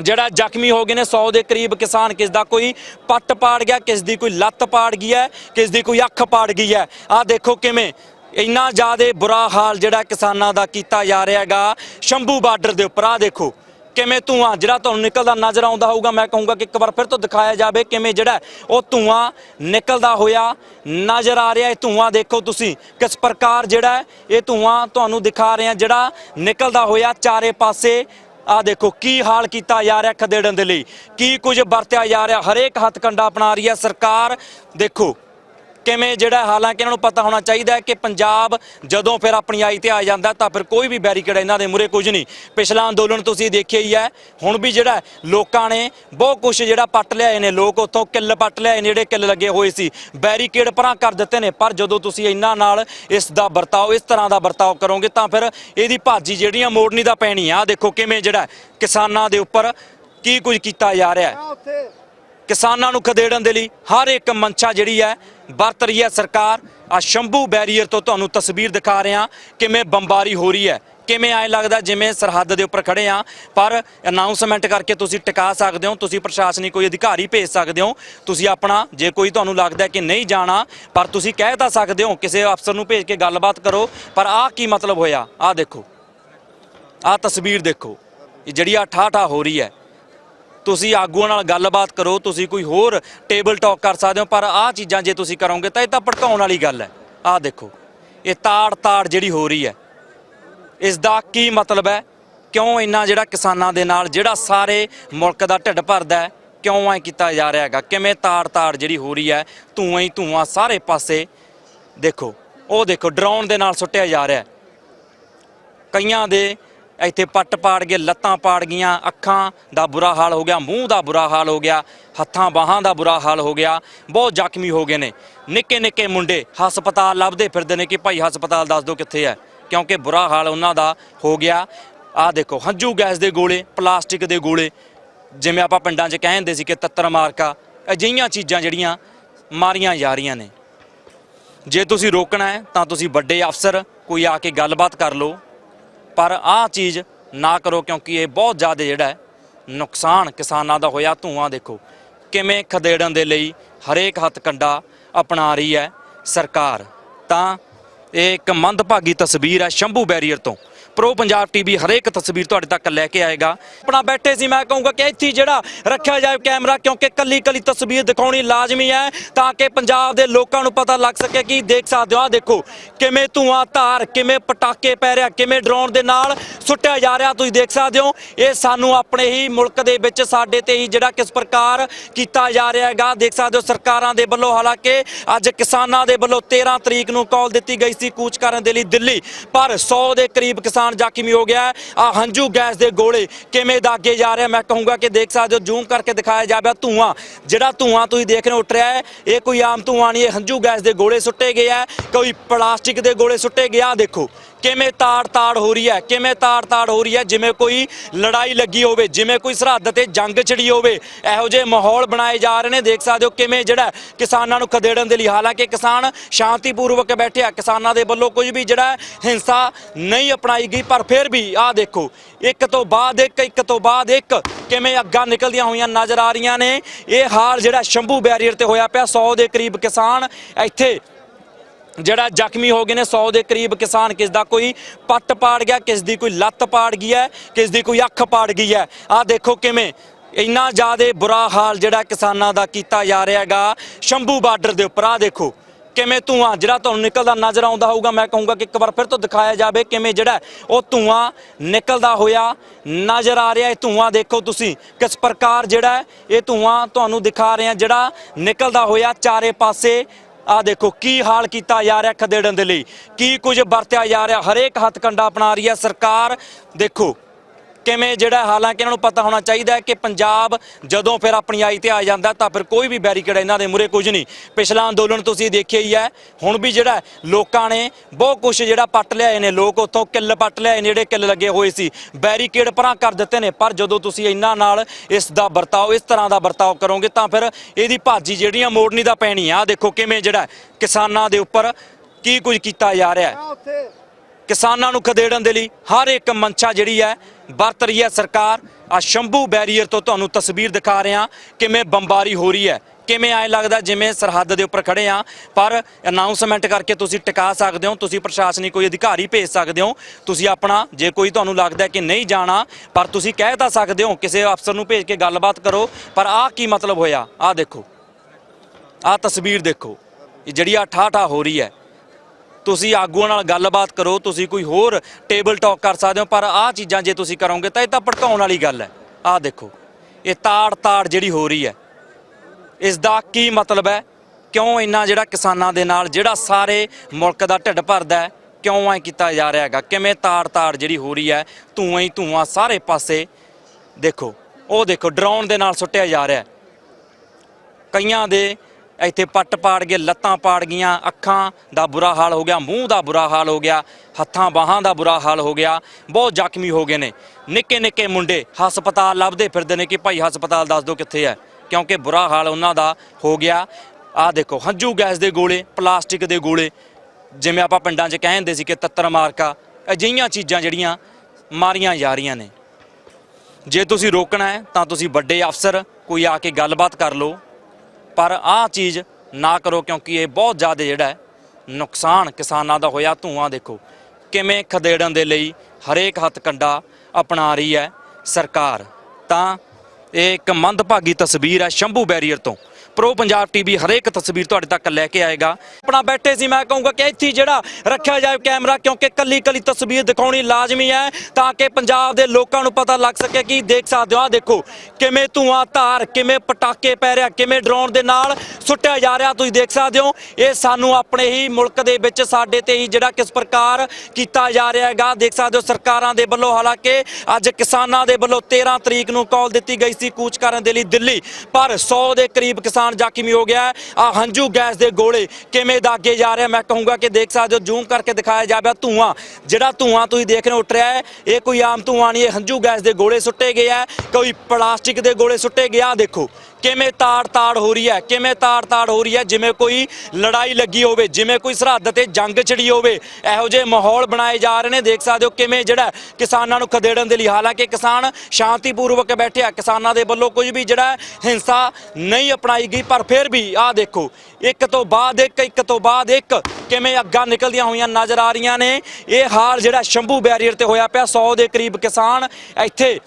ਜਿਹੜਾ ਜ਼ਖਮੀ ਹੋ ਗਏ ਨੇ 100 ਦੇ ਕਰੀਬ ਕਿਸਾਨ, ਕਿਸ ਦਾ ਕੋਈ ਪੱਟ ਪਾੜ ਗਿਆ, ਕਿਸ ਦੀ ਕੋਈ ਲੱਤ ਪਾੜ ਗਈ ਹੈ, ਕਿਸ ਦੀ ਕੋਈ ਅੱਖ ਪਾੜ ਗਈ ਹੈ। ਆਹ ਦੇਖੋ ਕਿਵੇਂ ਇੰਨਾ ਜ਼ਿਆਦਾ ਬੁਰਾ ਹਾਲ ਜਿਹੜਾ ਕਿਸਾਨਾਂ ਦਾ ਕੀਤਾ ਜਾ ਰਿਹਾ ਹੈਗਾ ਸ਼ੰਭੂ ਬਾਰਡਰ ਦੇ ਉੱਪਰ। ਆਹ ਦੇਖੋ ਕਿਵੇਂ ਧੂਆਂ, ਜਿਹੜਾ ਤੁਹਾਨੂੰ ਨਿਕਲਦਾ ਨਜ਼ਰ ਆਉਂਦਾ ਹੋਊਗਾ, ਮੈਂ ਕਹੂੰਗਾ ਕਿ ਇੱਕ ਵਾਰ ਫਿਰ ਤੋਂ ਦਿਖਾਇਆ ਜਾਵੇ ਕਿਵੇਂ ਜਿਹੜਾ ਉਹ ਧੂਆਂ ਨਿਕਲਦਾ ਹੋਇਆ ਨਜ਼ਰ ਆ ਰਿਹਾ। ਇਹ ਧੂਆਂ ਦੇਖੋ ਤੁਸੀਂ, ਕਿਸ ਪ੍ਰਕਾਰ ਜਿਹੜਾ ਇਹ ਧੂਆਂ ਤੁਹਾਨੂੰ ਦਿਖਾ ਰਹੇ ਹਾਂ ਜਿਹੜਾ ਨਿਕਲਦਾ ਹੋਇਆ ਚਾਰੇ ਪਾਸੇ ਆ ਦੇਖੋ ਕੀ ਹਾਲ ਕੀਤਾ ਜਾ ਰਿਹਾ ਖਦੇੜਨ ਦੇ ਲਈ। ਕੀ ਕੁਝ ਵਰਤਿਆ ਜਾ ਰਿਹਾ। ਹਰੇਕ ਹੱਥ ਕੰਡਾ ਅਪਣਾ ਰਹੀ ਹੈ ਸਰਕਾਰ। ਦੇਖੋ ਕਿਵੇਂ ਜਿਹੜਾ ਹਾਲਾਂਕਿ ਇਹਨਾਂ ਨੂੰ ਪਤਾ ਹੋਣਾ ਚਾਹੀਦਾ ਹੈ ਕਿ ਪੰਜਾਬ ਜਦੋਂ ਫਿਰ ਆਪਣੀ ਆਈ ਤੇ ਆ ਜਾਂਦਾ ਤਾਂ ਫਿਰ ਕੋਈ ਵੀ ਬੈਰੀਕੇਡ ਇਹਨਾਂ ਦੇ ਮੂਰੇ ਕੁਝ ਨਹੀਂ। ਪਿਛਲਾ ਅੰਦੋਲਨ ਤੁਸੀਂ ਦੇਖਿਆ ਹੀ ਹੈ, ਹੁਣ ਵੀ ਜਿਹੜਾ ਲੋਕਾਂ ਨੇ ਬਹੁਤ ਕੁਝ ਜਿਹੜਾ ਪੱਟ ਲਿਆਏ ਨੇ, ਲੋਕ ਉੱਥੋਂ ਕਿੱਲ ਪੱਟ ਲਿਆਏ ਨੇ, ਜਿਹੜੇ ਕਿੱਲ ਲੱਗੇ ਹੋਏ ਸੀ। ਬੈਰੀਕੇਡ ਪਰਾਂ ਕਰ ਦਿੱਤੇ ਨੇ, ਪਰ ਜਦੋਂ ਤੁਸੀਂ ਇਹਨਾਂ ਨਾਲ ਇਸ ਦਾ ਵਰਤਾਓ, ਇਸ ਤਰ੍ਹਾਂ ਦਾ ਵਰਤਾਓ ਕਰੋਗੇ ਤਾਂ ਫਿਰ ਇਹਦੀ ਭਾਜੀ ਜਿਹੜੀਆਂ ਮੋੜਨੀ ਦਾ ਪੈਣੀ ਆ, ਆਹ ਦੇਖੋ ਕਿਵੇਂ ਜਿਹੜਾ ਕਿਸਾਨਾਂ ਦੇ ਉੱਪਰ ਕੀ ਕੁਝ ਕੀਤਾ ਜਾ ਰਿਹਾ ਹੈ। ਕਿਸਾਨਾਂ ਨੂੰ ਖਦੇੜਨ ਦੇ ਲਈ ਹਰ ਇੱਕ ਮਨਸ਼ਾ ਜਿਹੜੀ ਹੈ ਵਰਤ ਰਹੀ ਹੈ ਸਰਕਾਰ। ਆ ਸ਼ੰਭੂ ਬੈਰੀਅਰ ਤੋਂ ਤੁਹਾਨੂੰ ਤਸਵੀਰ ਦਿਖਾ ਰਿਹਾ ਕਿਵੇਂ ਬੰਬਾਰੀ ਹੋ ਰਹੀ ਹੈ। ਕਿਵੇਂ ਐ ਲੱਗਦਾ ਜਿਵੇਂ ਸਰਹੱਦ ਦੇ ਉੱਪਰ ਖੜੇ ਆ ਪਰ ਅਨਾਉਂਸਮੈਂਟ ਕਰਕੇ ਤੁਸੀਂ ਟਿਕਾ ਸਕਦੇ ਹੋ, ਤੁਸੀਂ ਪ੍ਰਸ਼ਾਸਨਿਕ ਕੋਈ ਅਧਿਕਾਰੀ ਭੇਜ ਸਕਦੇ ਹੋ। ਤੁਸੀਂ ਆਪਣਾ, ਜੇ ਕੋਈ ਤੁਹਾਨੂੰ ਲੱਗਦਾ ਕਿ ਨਹੀਂ ਜਾਣਾ, ਪਰ ਤੁਸੀਂ ਕਹਿ ਤਾਂ ਸਕਦੇ ਹੋ, ਕਿਸੇ ਅਫਸਰ ਨੂੰ ਭੇਜ ਕੇ ਗੱਲਬਾਤ ਕਰੋ। ਪਰ ਆਹ ਕੀ ਮਤਲਬ ਹੋਇਆ? ਆਹ ਦੇਖੋ। ਆਹ ਤਸਵੀਰ ਦੇਖੋ। ਇਹ ਜਿਹੜੀ ਆ ਠਾਠਾ ਹੋ ਰਹੀ ਹੈ। ਤੁਸੀਂ ਆਗੂਆਂ ਨਾਲ ਗੱਲਬਾਤ ਕਰੋ, ਤੁਸੀਂ ਕੋਈ ਹੋਰ ਟੇਬਲ ਟਾਕ ਕਰ ਸਕਦੇ ਹੋ, ਪਰ ਆਹ ਚੀਜ਼ਾਂ ਜੇ ਤੁਸੀਂ ਕਰੋਗੇ ਤਾਂ ਇਹ ਤਾਂ ਭੜਕਾਉਣ ਵਾਲੀ ਗੱਲ ਹੈ। ਆਹ ਦੇਖੋ, ਇਹ ਤਾੜ ਤਾੜ ਜਿਹੜੀ ਹੋ ਰਹੀ ਹੈ ਇਸ ਦਾ ਕੀ ਮਤਲਬ ਹੈ? ਕਿਉਂ ਇੰਨਾ ਜਿਹੜਾ ਕਿਸਾਨਾਂ ਦੇ ਨਾਲ, ਜਿਹੜਾ ਸਾਰੇ ਮੁਲਕ ਦਾ ਢਿੱਡ ਭਰਦਾ ਹੈ, ਕਿਉਂ ਐ ਕੀਤਾ ਜਾ ਰਿਹਾ ਹੈਗਾ? ਕਿਵੇਂ ਤਾੜ ਤਾੜ ਜਿਹੜੀ ਹੋ ਰਹੀ ਹੈ, ਧੂਆਂ ਹੀ ਧੂਆਂ ਸਾਰੇ ਪਾਸੇ, ਦੇਖੋ, ਉਹ ਦੇਖੋ ਡਰਾਉਣ ਦੇ ਨਾਲ ਸੁੱਟਿਆ ਜਾ ਰਿਹਾ ਕਈਆਂ ਦੇ ਇੱਥੇ ਪੱਟ ਪਾੜ ਗਏ, ਲੱਤਾਂ ਪਾੜ ਗਈਆਂ, ਅੱਖਾਂ ਦਾ ਬੁਰਾ ਹਾਲ ਹੋ ਗਿਆ, ਮੂੰਹ ਦਾ ਬੁਰਾ ਹਾਲ ਹੋ ਗਿਆ, ਹੱਥਾਂ ਬਾਹਾਂ ਦਾ ਬੁਰਾ ਹਾਲ ਹੋ ਗਿਆ, ਬਹੁਤ ਜ਼ਖਮੀ ਹੋ ਗਏ ਨੇ। ਨਿੱਕੇ ਨਿੱਕੇ ਮੁੰਡੇ ਹਸਪਤਾਲ ਲੱਭਦੇ ਫਿਰਦੇ ਨੇ ਕਿ ਭਾਈ ਹਸਪਤਾਲ ਦੱਸ ਦਿਓ ਕਿੱਥੇ ਹੈ, ਕਿਉਂਕਿ ਬੁਰਾ ਹਾਲ ਉਹਨਾਂ ਦਾ ਹੋ ਗਿਆ। ਆਹ ਦੇਖੋ, ਹੰਝੂ ਗੈਸ ਦੇ ਗੋਲੇ, ਪਲਾਸਟਿਕ ਦੇ ਗੋਲੇ, ਜਿਵੇਂ ਆਪਾਂ ਪਿੰਡਾਂ 'ਚ ਕਹਿੰਦੇ ਸੀ ਕਿ ਤੱਤਰ ਮਾਰਕਾ, ਅਜਿਹੀਆਂ ਚੀਜ਼ਾਂ ਜਿਹੜੀਆਂ ਮਾਰੀਆਂ ਜਾ ਰਹੀਆਂ ਨੇ। ਜੇ ਤੁਸੀਂ ਰੋਕਣਾ ਹੈ ਤਾਂ ਤੁਸੀਂ ਵੱਡੇ ਅਫਸਰ, ਕੋਈ ਆ ਕੇ ਗੱਲਬਾਤ ਕਰ ਲਓ। ਪਰ ਆਹ ਚੀਜ਼ ਨਾ ਕਰੋ ਕਿਉਂਕਿ ਇਹ ਬਹੁਤ ਜ਼ਿਆਦਾ ਜਿਹੜਾ ਹੈ ਨੁਕਸਾਨ ਕਿਸਾਨਾਂ ਦਾ ਹੋਇਆ। ਧੂਆਂ ਦੇਖੋ, ਕਿਵੇਂ ਖਦੇੜਨ ਦੇ ਲਈ ਹਰੇਕ ਹੱਥ ਕੰਡਾ ਅਪਣਾ ਰਹੀ ਹੈ ਸਰਕਾਰ। ਤਾਂ ਇਹ ਇੱਕ ਮੰਦਭਾਗੀ ਤਸਵੀਰ ਹੈ ਸ਼ੰਭੂ ਬੈਰੀਅਰ ਤੋਂ। ਪ੍ਰੋ ਪੰਜਾਬ ਟੀਵੀ ਹਰੇਕ ਤਸਵੀਰ ਤੁਹਾਡੇ ਤੱਕ ਲੈ ਕੇ ਆਏਗਾ। ਆਪਣਾ ਬੈਠੇ ਸੀ, ਮੈਂ ਕਹੂੰਗਾ ਕਿ ਇੱਥੇ ਜਿਹੜਾ ਰੱਖਿਆ ਜਾਏ ਕੈਮਰਾ, ਕਿਉਂਕਿ ਕੱਲੀ ਕੱਲੀ ਤਸਵੀਰ ਦਿਖਾਉਣੀ ਲਾਜ਼ਮੀ ਹੈ, ਤਾਂ ਕਿ ਪੰਜਾਬ ਦੇ ਲੋਕਾਂ ਨੂੰ ਪਤਾ ਲੱਗ ਸਕੇ ਕਿ ਦੇਖ ਸਕਦੇ ਹੋ ਆ ਦੇਖੋ, ਕਿਵੇਂ ਧੂਆਂ, ਧਾਰ, ਕਿਵੇਂ ਪਟਾਕੇ ਪੈ ਰਿਹਾ, ਕਿਵੇਂ ਡਰੋਨ ਦੇ ਨਾਲ ਸੁੱਟਿਆ ਜਾ ਰਿਹਾ, ਤੁਸੀਂ ਦੇਖ ਸਕਦੇ ਹੋ। ਇਹ ਸਾਨੂੰ ਆਪਣੇ ਹੀ ਮੁਲਕ ਦੇ ਵਿੱਚ, ਸਾਡੇ ਤੇ ਹੀ ਜਿਹੜਾ ਕਿਸ ਪ੍ਰਕਾਰ ਕੀਤਾ ਜਾ ਰਿਹਾ ਹੈਗਾ, ਦੇਖ ਸਕਦੇ ਹੋ ਸਰਕਾਰਾਂ ਦੇ ਵੱਲੋਂ। ਹਾਲਾਂਕਿ ਅੱਜ ਕਿਸਾਨਾਂ ਦੇ ਵੱਲੋਂ 13 ਤਰੀਕ ਨੂੰ ਕਾਲ ਦਿੱਤੀ ਗਈ ਸੀ, ਕੂਚ ਕਰਨ ਦੇ ਲਈ ਦਿੱਲੀ, ਪਰ 100 ਦੇ ਕਰੀਬ ਕਿਸਾਨ ਜ਼ਖਮੀ ਹੋ ਗਿਆ ਆ ਹੰਝੂ ਗੈਸ ਦੇ ਗੋਲੇ ਕਿਵੇਂ ਦਾਗੇ ਜਾ ਰਿਹਾ ਮੈਂ ਕਹੂੰਗਾ ਕਿ ਦੇਖ ਸਕਦੇ ਹੋ, ਜ਼ੂਮ ਕਰਕੇ ਦਿਖਾਇਆ ਜਾਵੇ। ਆਹ ਧੂਆਂ, ਜਿਹੜਾ ਧੂਆਂ ਤੁਸੀਂ ਦੇਖ ਰਹੇ ਹੋ ਉੱਠ ਰਿਹਾ ਹੈ, ਇਹ ਕੋਈ ਆਮ ਧੂਆਂ ਨਹੀਂ, ਇਹ ਹੰਝੂ ਗੈਸ ਦੇ ਗੋਲੇ ਸੁੱਟੇ ਗਏ ਆ। ਕੋਈ ਪਲਾਸਟਿਕ ਦੇ ਗੋਲੇ ਸੁੱਟੇ ਗਏ ਆ। ਦੇਖੋ ਕਿਵੇਂ ਤਾੜ ਤਾੜ ਹੋ ਰਹੀ ਹੈ? ਕਿਵੇਂ ਤਾੜ ਤਾੜ ਹੋ ਰਹੀ ਹੈ? ਜਿਵੇਂ ਕੋਈ ਲੜਾਈ ਲੱਗੀ ਹੋਵੇ, ਜਿਵੇਂ ਕੋਈ ਸਰਹੱਦ ਤੇ ਜੰਗ ਛਿੜੀ ਹੋਵੇ, ਇਹੋ ਜਿਹੇ ਮਾਹੌਲ ਬਣਾਏ ਜਾ ਰਹੇ ਨੇ। ਦੇਖ ਸਕਦੇ ਹੋ ਕਿਵੇਂ ਜਿਹੜਾ ਕਿਸਾਨਾਂ ਨੂੰ ਖਦੇੜਨ ਦੇ ਲਈ, ਹਾਲਾਂਕਿ ਕਿਸਾਨ ਸ਼ਾਂਤੀਪੂਰਵਕ ਬੈਠੇ ਆ। ਕਿਸਾਨਾਂ ਦੇ ਵੱਲੋਂ ਕੁਝ ਵੀ ਜਿਹੜਾ ਹਿੰਸਾ ਨਹੀਂ ਅਪਣਾਈ ਗਈ, ਪਰ ਫਿਰ ਵੀ ਆਹ ਦੇਖੋ, ਇੱਕ ਤੋਂ ਬਾਅਦ ਇੱਕ ਇੱਕ ਤੋਂ ਬਾਅਦ ਇੱਕ ਕਿਵੇਂ ਅੱਗਾਂ ਨਿਕਲਦੀਆਂ ਹੋਈਆਂ ਨਜ਼ਰ ਆ ਰਹੀਆਂ ਨੇ। ਇਹ ਹਾਲ ਜਿਹੜਾ ਸ਼ੰਭੂ ਬੈਰੀਅਰ ਤੇ ਹੋਇਆ ਪਿਆ 100 ਦੇ ਕਰੀਬ ਕਿਸਾਨ ਇੱਥੇ ਜਿਹੜਾ ਜ਼ਖਮੀ ਹੋ ਗਏ ਨੇ 100 ਦੇ ਕਰੀਬ ਕਿਸਾਨ, ਕਿਸ ਦਾ ਕੋਈ ਪੱਟ ਪਾੜ ਗਿਆ, ਕਿਸ ਦੀ ਕੋਈ ਲੱਤ ਪਾੜ ਗਈ ਹੈ, ਕਿਸ ਦੀ ਕੋਈ ਅੱਖ ਪਾੜ ਗਈ ਹੈ। ਆਹ ਦੇਖੋ ਕਿਵੇਂ ਇੰਨਾ ਜ਼ਿਆਦਾ ਬੁਰਾ ਹਾਲ ਜਿਹੜਾ ਕਿਸਾਨਾਂ ਦਾ ਕੀਤਾ ਜਾ ਰਿਹਾ ਹੈਗਾ ਸ਼ੰਭੂ ਬਾਰਡਰ ਦੇ ਉੱਪਰ। ਆਹ ਦੇਖੋ ਕਿਵੇਂ ਧੂਆਂ, ਜਿਹੜਾ ਤੁਹਾਨੂੰ ਨਿਕਲਦਾ ਨਜ਼ਰ ਆਉਂਦਾ ਹੋਊਗਾ, ਮੈਂ ਕਹੂੰਗਾ ਕਿ ਇੱਕ ਵਾਰ ਫਿਰ ਤੋਂ ਦਿਖਾਇਆ ਜਾਵੇ ਕਿਵੇਂ ਜਿਹੜਾ ਉਹ ਧੂਆਂ ਨਿਕਲਦਾ ਹੋਇਆ ਨਜ਼ਰ ਆ ਰਿਹਾ। ਇਹ ਧੂਆਂ ਦੇਖੋ ਤੁਸੀਂ, ਕਿਸ ਪ੍ਰਕਾਰ ਜਿਹੜਾ ਇਹ ਧੂਆਂ ਤੁਹਾਨੂੰ ਦਿਖਾ ਰਹੇ ਹਾਂ ਜਿਹੜਾ ਨਿਕਲਦਾ ਹੋਇਆ ਚਾਰੇ ਪਾਸੇ ਆ ਦੇਖੋ ਕੀ ਹਾਲ ਕੀਤਾ ਜਾ ਰਿਹਾ ਖਦੇੜਨ ਦੇ ਲਈ। ਕੀ ਕੁਝ ਵਰਤਿਆ ਜਾ ਰਿਹਾ। ਹਰੇਕ ਹੱਥ ਕੰਡਾ ਅਪਣਾ ਰਹੀ ਹੈ ਸਰਕਾਰ। ਦੇਖੋ ਕਿਵੇਂ ਜਿਹੜਾ ਹਾਲਾਂਕਿ ਇਹਨਾਂ ਨੂੰ ਪਤਾ ਹੋਣਾ ਚਾਹੀਦਾ ਹੈ ਕਿ ਪੰਜਾਬ ਜਦੋਂ ਫਿਰ ਆਪਣੀ ਆਈ ਤੇ ਆ ਜਾਂਦਾ ਤਾਂ ਫਿਰ ਕੋਈ ਵੀ ਬੈਰੀਕੇਡ ਇਹਨਾਂ ਦੇ ਮੂਰੇ ਕੁਝ ਨਹੀਂ। ਪਿਛਲਾ ਅੰਦੋਲਨ ਤੁਸੀਂ ਦੇਖਿਆ ਹੀ ਹੈ, ਹੁਣ ਵੀ ਜਿਹੜਾ ਲੋਕਾਂ ਨੇ ਬਹੁਤ ਕੁਝ ਜਿਹੜਾ ਪੱਟ ਲਿਆਏ ਨੇ, ਲੋਕ ਉੱਥੋਂ ਕਿੱਲ ਪੱਟ ਲਿਆਏ ਨੇ, ਜਿਹੜੇ ਕਿੱਲ ਲੱਗੇ ਹੋਏ ਸੀ। ਬੈਰੀਕੇਡ ਪਰਾਂ ਕਰ ਦਿੱਤੇ ਨੇ, ਪਰ ਜਦੋਂ ਤੁਸੀਂ ਇਹਨਾਂ ਨਾਲ ਇਸ ਦਾ ਵਰਤਾਓ, ਇਸ ਤਰ੍ਹਾਂ ਦਾ ਵਰਤਾਓ ਕਰੋਗੇ ਤਾਂ ਫਿਰ ਇਹਦੀ ਭਾਜੀ ਜਿਹੜੀਆਂ ਮੋੜਨੀ ਦਾ ਪੈਣੀ ਆ, ਆਹ ਦੇਖੋ ਕਿਵੇਂ ਜਿਹੜਾ ਕਿਸਾਨਾਂ ਦੇ ਉੱਪਰ ਕੀ ਕੁਝ ਕੀਤਾ ਜਾ ਰਿਹਾ ਹੈ। ਕਿਸਾਨਾਂ ਨੂੰ ਖਦੇੜਨ ਦੇ ਲਈ ਹਰ ਇੱਕ ਮਨਸ਼ਾ ਜਿਹੜੀ ਹੈ ਵਰਤ ਰਹੀ ਹੈ ਸਰਕਾਰ। ਆ ਸ਼ੰਭੂ ਬੈਰੀਅਰ ਤੋਂ ਤੁਹਾਨੂੰ ਤਸਵੀਰ ਦਿਖਾ ਰਿਹਾ ਕਿਵੇਂ ਬੰਬਾਰੀ ਹੋ ਰਹੀ ਹੈ। ਕਿਵੇਂ ਐ ਲੱਗਦਾ ਜਿਵੇਂ ਸਰਹੱਦ ਦੇ ਉੱਪਰ ਖੜੇ ਆ ਪਰ ਅਨਾਉਂਸਮੈਂਟ ਕਰਕੇ ਤੁਸੀਂ ਟਿਕਾ ਸਕਦੇ ਹੋ, ਤੁਸੀਂ ਪ੍ਰਸ਼ਾਸਨਿਕ ਕੋਈ ਅਧਿਕਾਰੀ ਭੇਜ ਸਕਦੇ ਹੋ। ਤੁਸੀਂ ਆਪਣਾ, ਜੇ ਕੋਈ ਤੁਹਾਨੂੰ ਲੱਗਦਾ ਕਿ ਨਹੀਂ ਜਾਣਾ, ਪਰ ਤੁਸੀਂ ਕਹਿ ਤਾਂ ਸਕਦੇ ਹੋ, ਕਿਸੇ ਅਫਸਰ ਨੂੰ ਭੇਜ ਕੇ ਗੱਲਬਾਤ ਕਰੋ। ਪਰ ਆਹ ਕੀ ਮਤਲਬ ਹੋਇਆ? ਆਹ ਦੇਖੋ। ਆਹ ਤਸਵੀਰ ਦੇਖੋ। ਇਹ ਜਿਹੜੀ ਆ ਠਾਠਾ ਹੋ ਰਹੀ ਹੈ। ਤੁਸੀਂ ਆਗੂਆਂ ਨਾਲ ਗੱਲਬਾਤ ਕਰੋ, ਤੁਸੀਂ ਕੋਈ ਹੋਰ ਟੇਬਲ ਟਾਕ ਕਰ ਸਕਦੇ ਹੋ, ਪਰ ਆਹ ਚੀਜ਼ਾਂ ਜੇ ਤੁਸੀਂ ਕਰੋਗੇ ਤਾਂ ਇਹ ਤਾਂ ਭੜਕਾਉਣ ਵਾਲੀ ਗੱਲ ਹੈ। ਆਹ ਦੇਖੋ, ਇਹ ਤਾੜ ਤਾੜ ਜਿਹੜੀ ਹੋ ਰਹੀ ਹੈ ਇਸ ਦਾ ਕੀ ਮਤਲਬ ਹੈ? ਕਿਉਂ ਇੰਨਾ ਜਿਹੜਾ ਕਿਸਾਨਾਂ ਦੇ ਨਾਲ, ਜਿਹੜਾ ਸਾਰੇ ਮੁਲਕ ਦਾ ਢਿੱਡ ਭਰਦਾ ਹੈ, ਕਿਉਂ ਐ ਕੀਤਾ ਜਾ ਰਿਹਾ ਹੈਗਾ? ਕਿਵੇਂ ਤਾੜ ਤਾੜ ਜਿਹੜੀ ਹੋ ਰਹੀ ਹੈ, ਧੂਆਂ ਹੀ ਧੂਆਂ ਸਾਰੇ ਪਾਸੇ, ਦੇਖੋ, ਉਹ ਦੇਖੋ ਡਰਾਉਣ ਦੇ ਨਾਲ ਸੁੱਟਿਆ ਜਾ ਰਿਹਾ ਕਈਆਂ ਦੇ ਇੱਥੇ ਪੱਟ ਪਾੜ ਗਏ, ਲੱਤਾਂ ਪਾੜ ਗਈਆਂ, ਅੱਖਾਂ ਦਾ ਬੁਰਾ ਹਾਲ ਹੋ ਗਿਆ, ਮੂੰਹ ਦਾ ਬੁਰਾ ਹਾਲ ਹੋ ਗਿਆ, ਹੱਥਾਂ ਬਾਹਾਂ ਦਾ ਬੁਰਾ ਹਾਲ ਹੋ ਗਿਆ, ਬਹੁਤ ਜ਼ਖਮੀ ਹੋ ਗਏ ਨੇ। ਨਿੱਕੇ ਨਿੱਕੇ ਮੁੰਡੇ ਹਸਪਤਾਲ ਲੱਭਦੇ ਫਿਰਦੇ ਨੇ ਕਿ ਭਾਈ ਹਸਪਤਾਲ ਦੱਸ ਦਿਓ ਕਿੱਥੇ ਹੈ, ਕਿਉਂਕਿ ਬੁਰਾ ਹਾਲ ਉਹਨਾਂ ਦਾ ਹੋ ਗਿਆ। ਆਹ ਦੇਖੋ, ਹੰਝੂ ਗੈਸ ਦੇ ਗੋਲੇ, ਪਲਾਸਟਿਕ ਦੇ ਗੋਲੇ, ਜਿਵੇਂ ਆਪਾਂ ਪਿੰਡਾਂ 'ਚ ਕਹਿੰਦੇ ਸੀ ਕਿ ਤੱਤਰ ਮਾਰਕਾ, ਅਜਿਹੀਆਂ ਚੀਜ਼ਾਂ ਜਿਹੜੀਆਂ ਮਾਰੀਆਂ ਜਾ ਰਹੀਆਂ ਨੇ। ਜੇ ਤੁਸੀਂ ਰੋਕਣਾ ਹੈ ਤਾਂ ਤੁਸੀਂ ਵੱਡੇ ਅਫਸਰ, ਕੋਈ ਆ ਕੇ ਗੱਲਬਾਤ ਕਰ ਲਓ। ਪਰ ਆਹ ਚੀਜ਼ ਨਾ ਕਰੋ ਕਿਉਂਕਿ ਇਹ ਬਹੁਤ ਜ਼ਿਆਦਾ ਜਿਹੜਾ ਹੈ ਨੁਕਸਾਨ ਕਿਸਾਨਾਂ ਦਾ ਹੋਇਆ। ਧੂਆਂ ਦੇਖੋ, ਕਿਵੇਂ ਖਦੇੜਨ ਦੇ ਲਈ ਹਰੇਕ ਹੱਥ ਕੰਡਾ ਅਪਣਾ ਰਹੀ ਹੈ ਸਰਕਾਰ। ਤਾਂ ਇਹ ਇੱਕ ਮੰਦਭਾਗੀ ਤਸਵੀਰ ਹੈ ਸ਼ੰਭੂ ਬੈਰੀਅਰ ਤੋਂ। ਪ੍ਰੋ ਪੰਜਾਬ ਟੀਵੀ ਹਰੇਕ ਤਸਵੀਰ ਤੁਹਾਡੇ ਤੱਕ ਲੈ ਕੇ ਆਏਗਾ। ਆਪਣਾ ਬੈਠੇ ਸੀ, ਮੈਂ ਕਹੂੰਗਾ ਕਿ ਇੱਥੇ ਜਿਹੜਾ ਰੱਖਿਆ ਜਾਏ ਕੈਮਰਾ, ਕਿਉਂਕਿ ਕੱਲੀ ਕੱਲੀ ਤਸਵੀਰ ਦਿਖਾਉਣੀ ਲਾਜ਼ਮੀ ਹੈ, ਤਾਂ ਕਿ ਪੰਜਾਬ ਦੇ ਲੋਕਾਂ ਨੂੰ ਪਤਾ ਲੱਗ ਸਕੇ ਕਿ ਦੇਖ ਸਕਦੇ ਹੋ ਆ ਦੇਖੋ, ਕਿਵੇਂ ਧੂਆਂ, ਧਾਰ, ਕਿਵੇਂ ਪਟਾਕੇ ਪੈ ਰਿਹਾ, ਕਿਵੇਂ ਡਰੋਨ ਦੇ ਨਾਲ ਸੁੱਟਿਆ ਜਾ ਰਿਹਾ, ਤੁਸੀਂ ਦੇਖ ਸਕਦੇ ਹੋ। ਇਹ ਸਾਨੂੰ ਆਪਣੇ ਹੀ ਮੁਲਕ ਦੇ ਵਿੱਚ, ਸਾਡੇ ਤੇ ਹੀ ਜਿਹੜਾ ਕਿਸ ਪ੍ਰਕਾਰ ਕੀਤਾ ਜਾ ਰਿਹਾ ਹੈਗਾ, ਦੇਖ ਸਕਦੇ ਹੋ ਸਰਕਾਰਾਂ ਦੇ ਵੱਲੋਂ। ਹਾਲਾਂਕਿ ਅੱਜ ਕਿਸਾਨਾਂ ਦੇ ਵੱਲੋਂ 13 ਤਰੀਕ ਨੂੰ ਕਾਲ ਦਿੱਤੀ ਗਈ ਸੀ, ਕੂਚ ਕਰਨ ਦੇ ਲਈ ਦਿੱਲੀ, ਪਰ 100 ਦੇ ਕਰੀਬ ਕਿਸਾਨ ਜ਼ਖਮੀ ਹੋ ਗਿਆ ਆ ਹੰਝੂ ਗੈਸ ਦੇ ਗੋਲੇ ਕਿਵੇਂ ਦਾਗੇ ਜਾ ਰਿਹਾ ਮੈਂ ਕਹੂੰਗਾ ਕਿ ਦੇਖ ਸਕਦੇ ਹੋ, ਜ਼ੂਮ ਕਰਕੇ ਦਿਖਾਇਆ ਜਾਵੇ। ਆਹ ਧੂਆਂ, ਜਿਹੜਾ ਧੂਆਂ ਤੁਸੀਂ ਦੇਖ ਰਹੇ ਹੋ ਉੱਠ ਰਿਹਾ ਹੈ, ਇਹ ਕੋਈ ਆਮ ਧੂਆਂ ਨਹੀਂ, ਇਹ ਹੰਝੂ ਗੈਸ ਦੇ ਗੋਲੇ ਸੁੱਟੇ ਗਏ ਆ। ਕੋਈ ਪਲਾਸਟਿਕ ਦੇ ਗੋਲੇ ਸੁੱਟੇ ਗਏ ਆ। ਦੇਖੋ ਕਿਵੇਂ ਤਾੜ ਤਾੜ ਹੋ ਰਹੀ ਹੈ? ਕਿਵੇਂ ਤਾੜ ਤਾੜ ਹੋ ਰਹੀ ਹੈ? ਜਿਵੇਂ ਕੋਈ ਲੜਾਈ ਲੱਗੀ ਹੋਵੇ, ਜਿਵੇਂ ਕੋਈ ਸਰਹੱਦ ਤੇ ਜੰਗ ਛਿੜੀ ਹੋਵੇ, ਇਹੋ ਜਿਹੇ ਮਾਹੌਲ ਬਣਾਏ ਜਾ ਰਹੇ ਨੇ। ਦੇਖ ਸਕਦੇ ਹੋ ਕਿਵੇਂ ਜਿਹੜਾ ਕਿਸਾਨਾਂ ਨੂੰ ਖਦੇੜਨ ਦੇ ਲਈ, ਹਾਲਾਂਕਿ ਕਿਸਾਨ ਸ਼ਾਂਤੀਪੂਰਵਕ ਬੈਠੇ ਆ। ਕਿਸਾਨਾਂ ਦੇ ਵੱਲੋਂ ਕੁਝ ਵੀ ਜਿਹੜਾ ਹਿੰਸਾ ਨਹੀਂ ਅਪਣਾਈ ਗਈ, ਪਰ ਫਿਰ ਵੀ ਆਹ ਦੇਖੋ, ਇੱਕ ਤੋਂ ਬਾਅਦ ਇੱਕ ਇੱਕ ਤੋਂ ਬਾਅਦ ਇੱਕ ਕਿਵੇਂ ਅੱਗਾਂ ਨਿਕਲਦੀਆਂ ਹੋਈਆਂ ਨਜ਼ਰ ਆ ਰਹੀਆਂ ਨੇ। ਇਹ ਹਾਲ ਜਿਹੜਾ ਸ਼ੰਭੂ ਬੈਰੀਅਰ ਤੇ ਹੋਇਆ ਪਿਆ 100 ਦੇ ਕਰੀਬ ਕਿਸਾਨ ਇੱਥੇ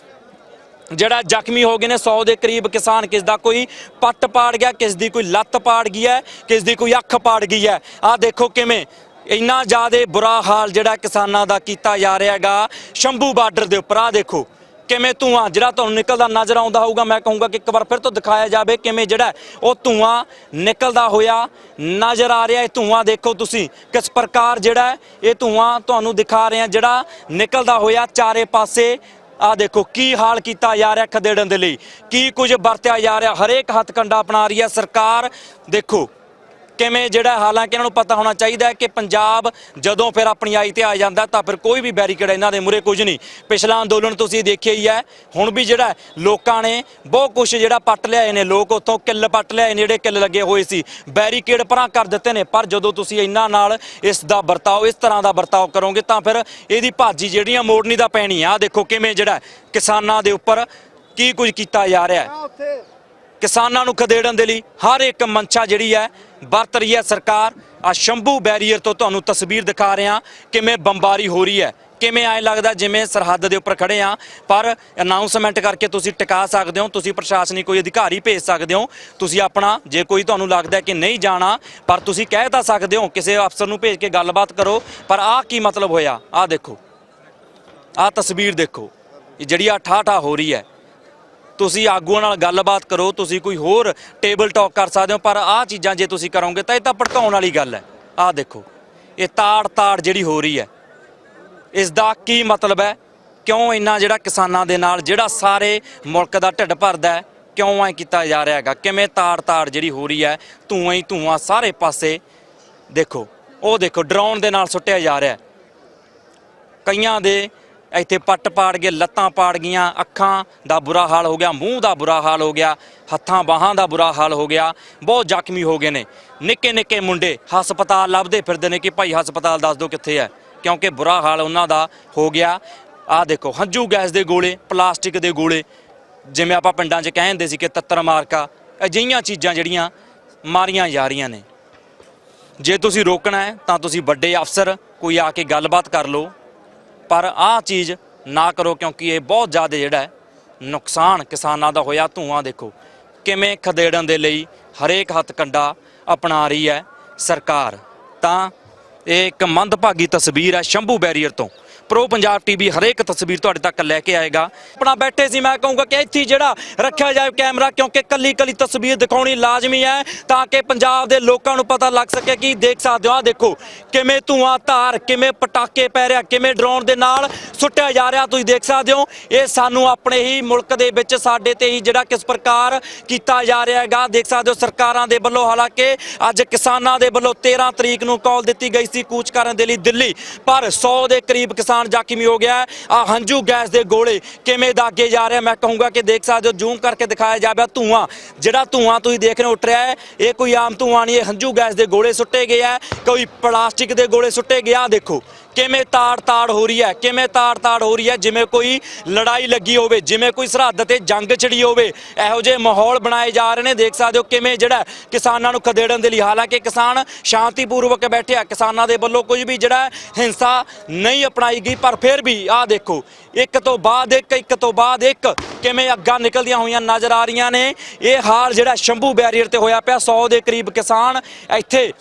ਜਿਹੜਾ ਜ਼ਖਮੀ ਹੋ ਗਏ ਨੇ 100 ਦੇ ਕਰੀਬ ਕਿਸਾਨ, ਕਿਸ ਦਾ ਕੋਈ ਪੱਟ ਪਾੜ ਗਿਆ, ਕਿਸ ਦੀ ਕੋਈ ਲੱਤ ਪਾੜ ਗਈ ਹੈ, ਕਿਸ ਦੀ ਕੋਈ ਅੱਖ ਪਾੜ ਗਈ ਹੈ। ਆਹ ਦੇਖੋ ਕਿਵੇਂ ਇੰਨਾ ਜ਼ਿਆਦਾ ਬੁਰਾ ਹਾਲ ਜਿਹੜਾ ਕਿਸਾਨਾਂ ਦਾ ਕੀਤਾ ਜਾ ਰਿਹਾ ਹੈਗਾ ਸ਼ੰਭੂ ਬਾਰਡਰ ਦੇ ਉੱਪਰ। ਆਹ ਦੇਖੋ ਕਿਵੇਂ ਧੂਆਂ, ਜਿਹੜਾ ਤੁਹਾਨੂੰ ਨਿਕਲਦਾ ਨਜ਼ਰ ਆਉਂਦਾ ਹੋਊਗਾ, ਮੈਂ ਕਹੂੰਗਾ ਕਿ ਇੱਕ ਵਾਰ ਫਿਰ ਤੋਂ ਦਿਖਾਇਆ ਜਾਵੇ ਕਿਵੇਂ ਜਿਹੜਾ ਉਹ ਧੂਆਂ ਨਿਕਲਦਾ ਹੋਇਆ ਨਜ਼ਰ ਆ ਰਿਹਾ। ਇਹ ਧੂਆਂ ਦੇਖੋ ਤੁਸੀਂ, ਕਿਸ ਪ੍ਰਕਾਰ ਜਿਹੜਾ ਇਹ ਧੂਆਂ ਤੁਹਾਨੂੰ ਦਿਖਾ ਰਹੇ ਹਾਂ ਜਿਹੜਾ ਨਿਕਲਦਾ ਹੋਇਆ ਚਾਰੇ ਪਾਸੇ ਆ ਦੇਖੋ ਕੀ ਹਾਲ ਕੀਤਾ ਜਾ ਰਿਹਾ ਖਦੇੜਨ ਦੇ ਲਈ। ਕੀ ਕੁਝ ਵਰਤਿਆ ਜਾ ਰਿਹਾ। ਹਰੇਕ ਹੱਥ ਕੰਡਾ ਅਪਣਾ ਰਹੀ ਹੈ ਸਰਕਾਰ। ਦੇਖੋ ਕਿਵੇਂ ਜਿਹੜਾ ਹਾਲਾਂਕਿ ਇਹਨਾਂ ਨੂੰ ਪਤਾ ਹੋਣਾ ਚਾਹੀਦਾ ਹੈ ਕਿ ਪੰਜਾਬ ਜਦੋਂ ਫਿਰ ਆਪਣੀ ਆਈ ਤੇ ਆ ਜਾਂਦਾ ਤਾਂ ਫਿਰ ਕੋਈ ਵੀ ਬੈਰੀਕੇਡ ਇਹਨਾਂ ਦੇ ਮੂਰੇ ਕੁਝ ਨਹੀਂ। ਪਿਛਲਾ ਅੰਦੋਲਨ ਤੁਸੀਂ ਦੇਖਿਆ ਹੀ ਹੈ, ਹੁਣ ਵੀ ਜਿਹੜਾ ਲੋਕਾਂ ਨੇ ਬਹੁਤ ਕੁਝ ਜਿਹੜਾ ਪੱਟ ਲਿਆਏ ਨੇ, ਲੋਕ ਉੱਥੋਂ ਕਿੱਲ ਪੱਟ ਲਿਆਏ ਨੇ, ਜਿਹੜੇ ਕਿੱਲ ਲੱਗੇ ਹੋਏ ਸੀ। ਬੈਰੀਕੇਡ ਪਰਾਂ ਕਰ ਦਿੱਤੇ ਨੇ, ਪਰ ਜਦੋਂ ਤੁਸੀਂ ਇਹਨਾਂ ਨਾਲ ਇਸ ਦਾ ਵਰਤਾਓ, ਇਸ ਤਰ੍ਹਾਂ ਦਾ ਵਰਤਾਓ ਕਰੋਗੇ ਤਾਂ ਫਿਰ ਇਹਦੀ ਭਾਜੀ ਜਿਹੜੀਆਂ ਮੋੜਨੀ ਦਾ ਪੈਣੀ ਆ, ਆਹ ਦੇਖੋ ਕਿਵੇਂ ਜਿਹੜਾ ਕਿਸਾਨਾਂ ਦੇ ਉੱਪਰ ਕੀ ਕੁਝ ਕੀਤਾ ਜਾ ਰਿਹਾ ਹੈ। ਕਿਸਾਨਾਂ ਨੂੰ ਖਦੇੜਨ ਦੇ ਲਈ ਹਰ ਇੱਕ ਮਨਸ਼ਾ ਜਿਹੜੀ ਹੈ ਵਰਤ ਰਹੀ ਹੈ ਸਰਕਾਰ। ਆ ਸ਼ੰਭੂ ਬੈਰੀਅਰ ਤੋਂ ਤੁਹਾਨੂੰ ਤਸਵੀਰ ਦਿਖਾ ਰਿਹਾ ਕਿਵੇਂ ਬੰਬਾਰੀ ਹੋ ਰਹੀ ਹੈ। ਕਿਵੇਂ ਐ ਲੱਗਦਾ ਜਿਵੇਂ ਸਰਹੱਦ ਦੇ ਉੱਪਰ ਖੜੇ ਆ ਪਰ ਅਨਾਉਂਸਮੈਂਟ ਕਰਕੇ ਤੁਸੀਂ ਟਿਕਾ ਸਕਦੇ ਹੋ, ਤੁਸੀਂ ਪ੍ਰਸ਼ਾਸਨਿਕ ਕੋਈ ਅਧਿਕਾਰੀ ਭੇਜ ਸਕਦੇ ਹੋ। ਤੁਸੀਂ ਆਪਣਾ, ਜੇ ਕੋਈ ਤੁਹਾਨੂੰ ਲੱਗਦਾ ਕਿ ਨਹੀਂ ਜਾਣਾ, ਪਰ ਤੁਸੀਂ ਕਹਿ ਤਾਂ ਸਕਦੇ ਹੋ, ਕਿਸੇ ਅਫਸਰ ਨੂੰ ਭੇਜ ਕੇ ਗੱਲਬਾਤ ਕਰੋ। ਪਰ ਆਹ ਕੀ ਮਤਲਬ ਹੋਇਆ? ਆਹ ਦੇਖੋ। ਆਹ ਤਸਵੀਰ ਦੇਖੋ। ਇਹ ਜਿਹੜੀ ਆ ਠਾਠਾ ਹੋ ਰਹੀ ਹੈ। ਤੁਸੀਂ ਆਗੂਆਂ ਨਾਲ ਗੱਲਬਾਤ ਕਰੋ, ਤੁਸੀਂ ਕੋਈ ਹੋਰ ਟੇਬਲ ਟਾਕ ਕਰ ਸਕਦੇ ਹੋ, ਪਰ ਆਹ ਚੀਜ਼ਾਂ ਜੇ ਤੁਸੀਂ ਕਰੋਗੇ ਤਾਂ ਇਹ ਤਾਂ ਭੜਕਾਉਣ ਵਾਲੀ ਗੱਲ ਹੈ। ਆਹ ਦੇਖੋ, ਇਹ ਤਾੜ ਤਾੜ ਜਿਹੜੀ ਹੋ ਰਹੀ ਹੈ ਇਸ ਦਾ ਕੀ ਮਤਲਬ ਹੈ? ਕਿਉਂ ਇੰਨਾ ਜਿਹੜਾ ਕਿਸਾਨਾਂ ਦੇ ਨਾਲ, ਜਿਹੜਾ ਸਾਰੇ ਮੁਲਕ ਦਾ ਢਿੱਡ ਭਰਦਾ ਹੈ, ਕਿਉਂ ਐ ਕੀਤਾ ਜਾ ਰਿਹਾ ਹੈਗਾ? ਕਿਵੇਂ ਤਾੜ ਤਾੜ ਜਿਹੜੀ ਹੋ ਰਹੀ ਹੈ, ਧੂਆਂ ਹੀ ਧੂਆਂ ਸਾਰੇ ਪਾਸੇ, ਦੇਖੋ, ਉਹ ਦੇਖੋ ਡਰਾਉਣ ਦੇ ਨਾਲ ਸੁੱਟਿਆ ਜਾ ਰਿਹਾ ਕਈਆਂ ਦੇ ਇੱਥੇ ਪੱਟ ਪਾੜ ਗਏ, ਲੱਤਾਂ ਪਾੜ ਗਈਆਂ, ਅੱਖਾਂ ਦਾ ਬੁਰਾ ਹਾਲ ਹੋ ਗਿਆ, ਮੂੰਹ ਦਾ ਬੁਰਾ ਹਾਲ ਹੋ ਗਿਆ, ਹੱਥਾਂ ਬਾਹਾਂ ਦਾ ਬੁਰਾ ਹਾਲ ਹੋ ਗਿਆ, ਬਹੁਤ ਜ਼ਖਮੀ ਹੋ ਗਏ ਨੇ। ਨਿੱਕੇ ਨਿੱਕੇ ਮੁੰਡੇ ਹਸਪਤਾਲ ਲੱਭਦੇ ਫਿਰਦੇ ਨੇ ਕਿ ਭਾਈ ਹਸਪਤਾਲ ਦੱਸ ਦਿਓ ਕਿੱਥੇ ਹੈ, ਕਿਉਂਕਿ ਬੁਰਾ ਹਾਲ ਉਹਨਾਂ ਦਾ ਹੋ ਗਿਆ। ਆਹ ਦੇਖੋ, ਹੰਝੂ ਗੈਸ ਦੇ ਗੋਲੇ, ਪਲਾਸਟਿਕ ਦੇ ਗੋਲੇ, ਜਿਵੇਂ ਆਪਾਂ ਪਿੰਡਾਂ 'ਚ ਕਹਿੰਦੇ ਸੀ ਕਿ ਤੱਤਰ ਮਾਰਕਾ, ਅਜਿਹੀਆਂ ਚੀਜ਼ਾਂ ਜਿਹੜੀਆਂ ਮਾਰੀਆਂ ਜਾ ਰਹੀਆਂ ਨੇ। ਜੇ ਤੁਸੀਂ ਰੋਕਣਾ ਹੈ ਤਾਂ ਤੁਸੀਂ ਵੱਡੇ ਅਫਸਰ, ਕੋਈ ਆ ਕੇ ਗੱਲਬਾਤ ਕਰ ਲਓ। ਪਰ ਆਹ ਚੀਜ਼ ਨਾ ਕਰੋ ਕਿਉਂਕਿ ਇਹ ਬਹੁਤ ਜ਼ਿਆਦਾ ਜਿਹੜਾ ਹੈ ਨੁਕਸਾਨ ਕਿਸਾਨਾਂ ਦਾ ਹੋਇਆ। ਧੂਆਂ ਦੇਖੋ, ਕਿਵੇਂ ਖਦੇੜਨ ਦੇ ਲਈ ਹਰੇਕ ਹੱਥ ਕੰਡਾ ਅਪਣਾ ਰਹੀ ਹੈ ਸਰਕਾਰ। ਤਾਂ ਇਹ ਇੱਕ ਮੰਦਭਾਗੀ ਤਸਵੀਰ ਹੈ ਸ਼ੰਭੂ ਬੈਰੀਅਰ ਤੋਂ। ਪ੍ਰੋ ਪੰਜਾਬ ਟੀਵੀ ਹਰੇਕ ਤਸਵੀਰ ਤੁਹਾਡੇ ਤੱਕ ਲੈ ਕੇ ਆਏਗਾ। ਆਪਣਾ ਬੈਠੇ ਸੀ, ਮੈਂ ਕਹੂੰਗਾ ਕਿ ਇੱਥੇ ਜਿਹੜਾ ਰੱਖਿਆ ਜਾਏ ਕੈਮਰਾ, ਕਿਉਂਕਿ ਕੱਲੀ ਕੱਲੀ ਤਸਵੀਰ ਦਿਖਾਉਣੀ ਲਾਜ਼ਮੀ ਹੈ, ਤਾਂ ਕਿ ਪੰਜਾਬ ਦੇ ਲੋਕਾਂ ਨੂੰ ਪਤਾ ਲੱਗ ਸਕੇ ਕਿ ਦੇਖ ਸਕਦੇ ਹੋ ਆ ਦੇਖੋ, ਕਿਵੇਂ ਧੂਆਂ, ਧਾਰ, ਕਿਵੇਂ ਪਟਾਕੇ ਪੈ ਰਿਹਾ, ਕਿਵੇਂ ਡਰੋਨ ਦੇ ਨਾਲ ਸੁੱਟਿਆ ਜਾ ਰਿਹਾ, ਤੁਸੀਂ ਦੇਖ ਸਕਦੇ ਹੋ। ਇਹ ਸਾਨੂੰ ਆਪਣੇ ਹੀ ਮੁਲਕ ਦੇ ਵਿੱਚ, ਸਾਡੇ ਤੇ ਹੀ ਜਿਹੜਾ ਕਿਸ ਪ੍ਰਕਾਰ ਕੀਤਾ ਜਾ ਰਿਹਾ ਹੈਗਾ, ਦੇਖ ਸਕਦੇ ਹੋ ਸਰਕਾਰਾਂ ਦੇ ਵੱਲੋਂ। ਹਾਲਾਂਕਿ ਅੱਜ ਕਿਸਾਨਾਂ ਦੇ ਵੱਲੋਂ 13 ਤਰੀਕ ਨੂੰ ਕਾਲ ਦਿੱਤੀ ਗਈ ਸੀ, ਕੂਚ ਕਰਨ ਦੇ ਲਈ ਦਿੱਲੀ, ਪਰ 100 ਦੇ ਕਰੀਬ ਕਿਸਾਨ ਜ਼ਖਮੀ ਹੋ ਗਿਆ ਆ ਹੰਝੂ ਗੈਸ ਦੇ ਗੋਲੇ ਕਿਵੇਂ ਦਾਗੇ ਜਾ ਰਿਹਾ ਮੈਂ ਕਹੂੰਗਾ ਕਿ ਦੇਖ ਸਕਦੇ ਹੋ, ਜ਼ੂਮ ਕਰਕੇ ਦਿਖਾਇਆ ਜਾਵੇ। ਆਹ ਧੂਆਂ, ਜਿਹੜਾ ਧੂਆਂ ਤੁਸੀਂ ਦੇਖ ਰਹੇ ਹੋ ਉੱਠ ਰਿਹਾ ਹੈ, ਇਹ ਕੋਈ ਆਮ ਧੂਆਂ ਨਹੀਂ, ਇਹ ਹੰਝੂ ਗੈਸ ਦੇ ਗੋਲੇ ਸੁੱਟੇ ਗਏ ਆ। ਕੋਈ ਪਲਾਸਟਿਕ ਦੇ ਗੋਲੇ ਸੁੱਟੇ ਗਏ ਆ। ਦੇਖੋ ਕਿਵੇਂ ਤਾੜ ਤਾੜ ਹੋ ਰਹੀ ਹੈ? ਕਿਵੇਂ ਤਾੜ ਤਾੜ ਹੋ ਰਹੀ ਹੈ? ਜਿਵੇਂ ਕੋਈ ਲੜਾਈ ਲੱਗੀ ਹੋਵੇ, ਜਿਵੇਂ ਕੋਈ ਸਰਹੱਦ ਤੇ ਜੰਗ ਛਿੜੀ ਹੋਵੇ, ਇਹੋ ਜਿਹੇ ਮਾਹੌਲ ਬਣਾਏ ਜਾ ਰਹੇ ਨੇ। ਦੇਖ ਸਕਦੇ ਹੋ ਕਿਵੇਂ ਜਿਹੜਾ ਕਿਸਾਨਾਂ ਨੂੰ ਖਦੇੜਨ ਦੇ ਲਈ, ਹਾਲਾਂਕਿ ਕਿਸਾਨ ਸ਼ਾਂਤੀਪੂਰਵਕ ਬੈਠੇ ਆ। ਕਿਸਾਨਾਂ ਦੇ ਵੱਲੋਂ ਕੁਝ ਵੀ ਜਿਹੜਾ ਹਿੰਸਾ ਨਹੀਂ ਅਪਣਾਈ ਗਈ, ਪਰ ਫਿਰ ਵੀ ਆਹ ਦੇਖੋ, ਇੱਕ ਤੋਂ ਬਾਅਦ ਇੱਕ ਇੱਕ ਤੋਂ ਬਾਅਦ ਇੱਕ ਕਿਵੇਂ ਅੱਗਾਂ ਨਿਕਲਦੀਆਂ ਹੋਈਆਂ ਨਜ਼ਰ ਆ ਰਹੀਆਂ ਨੇ। ਇਹ ਹਾਲ ਜਿਹੜਾ ਸ਼ੰਭੂ ਬੈਰੀਅਰ ਤੇ ਹੋਇਆ ਪਿਆ 100 ਦੇ ਕਰੀਬ ਕਿਸਾਨ ਇੱਥੇ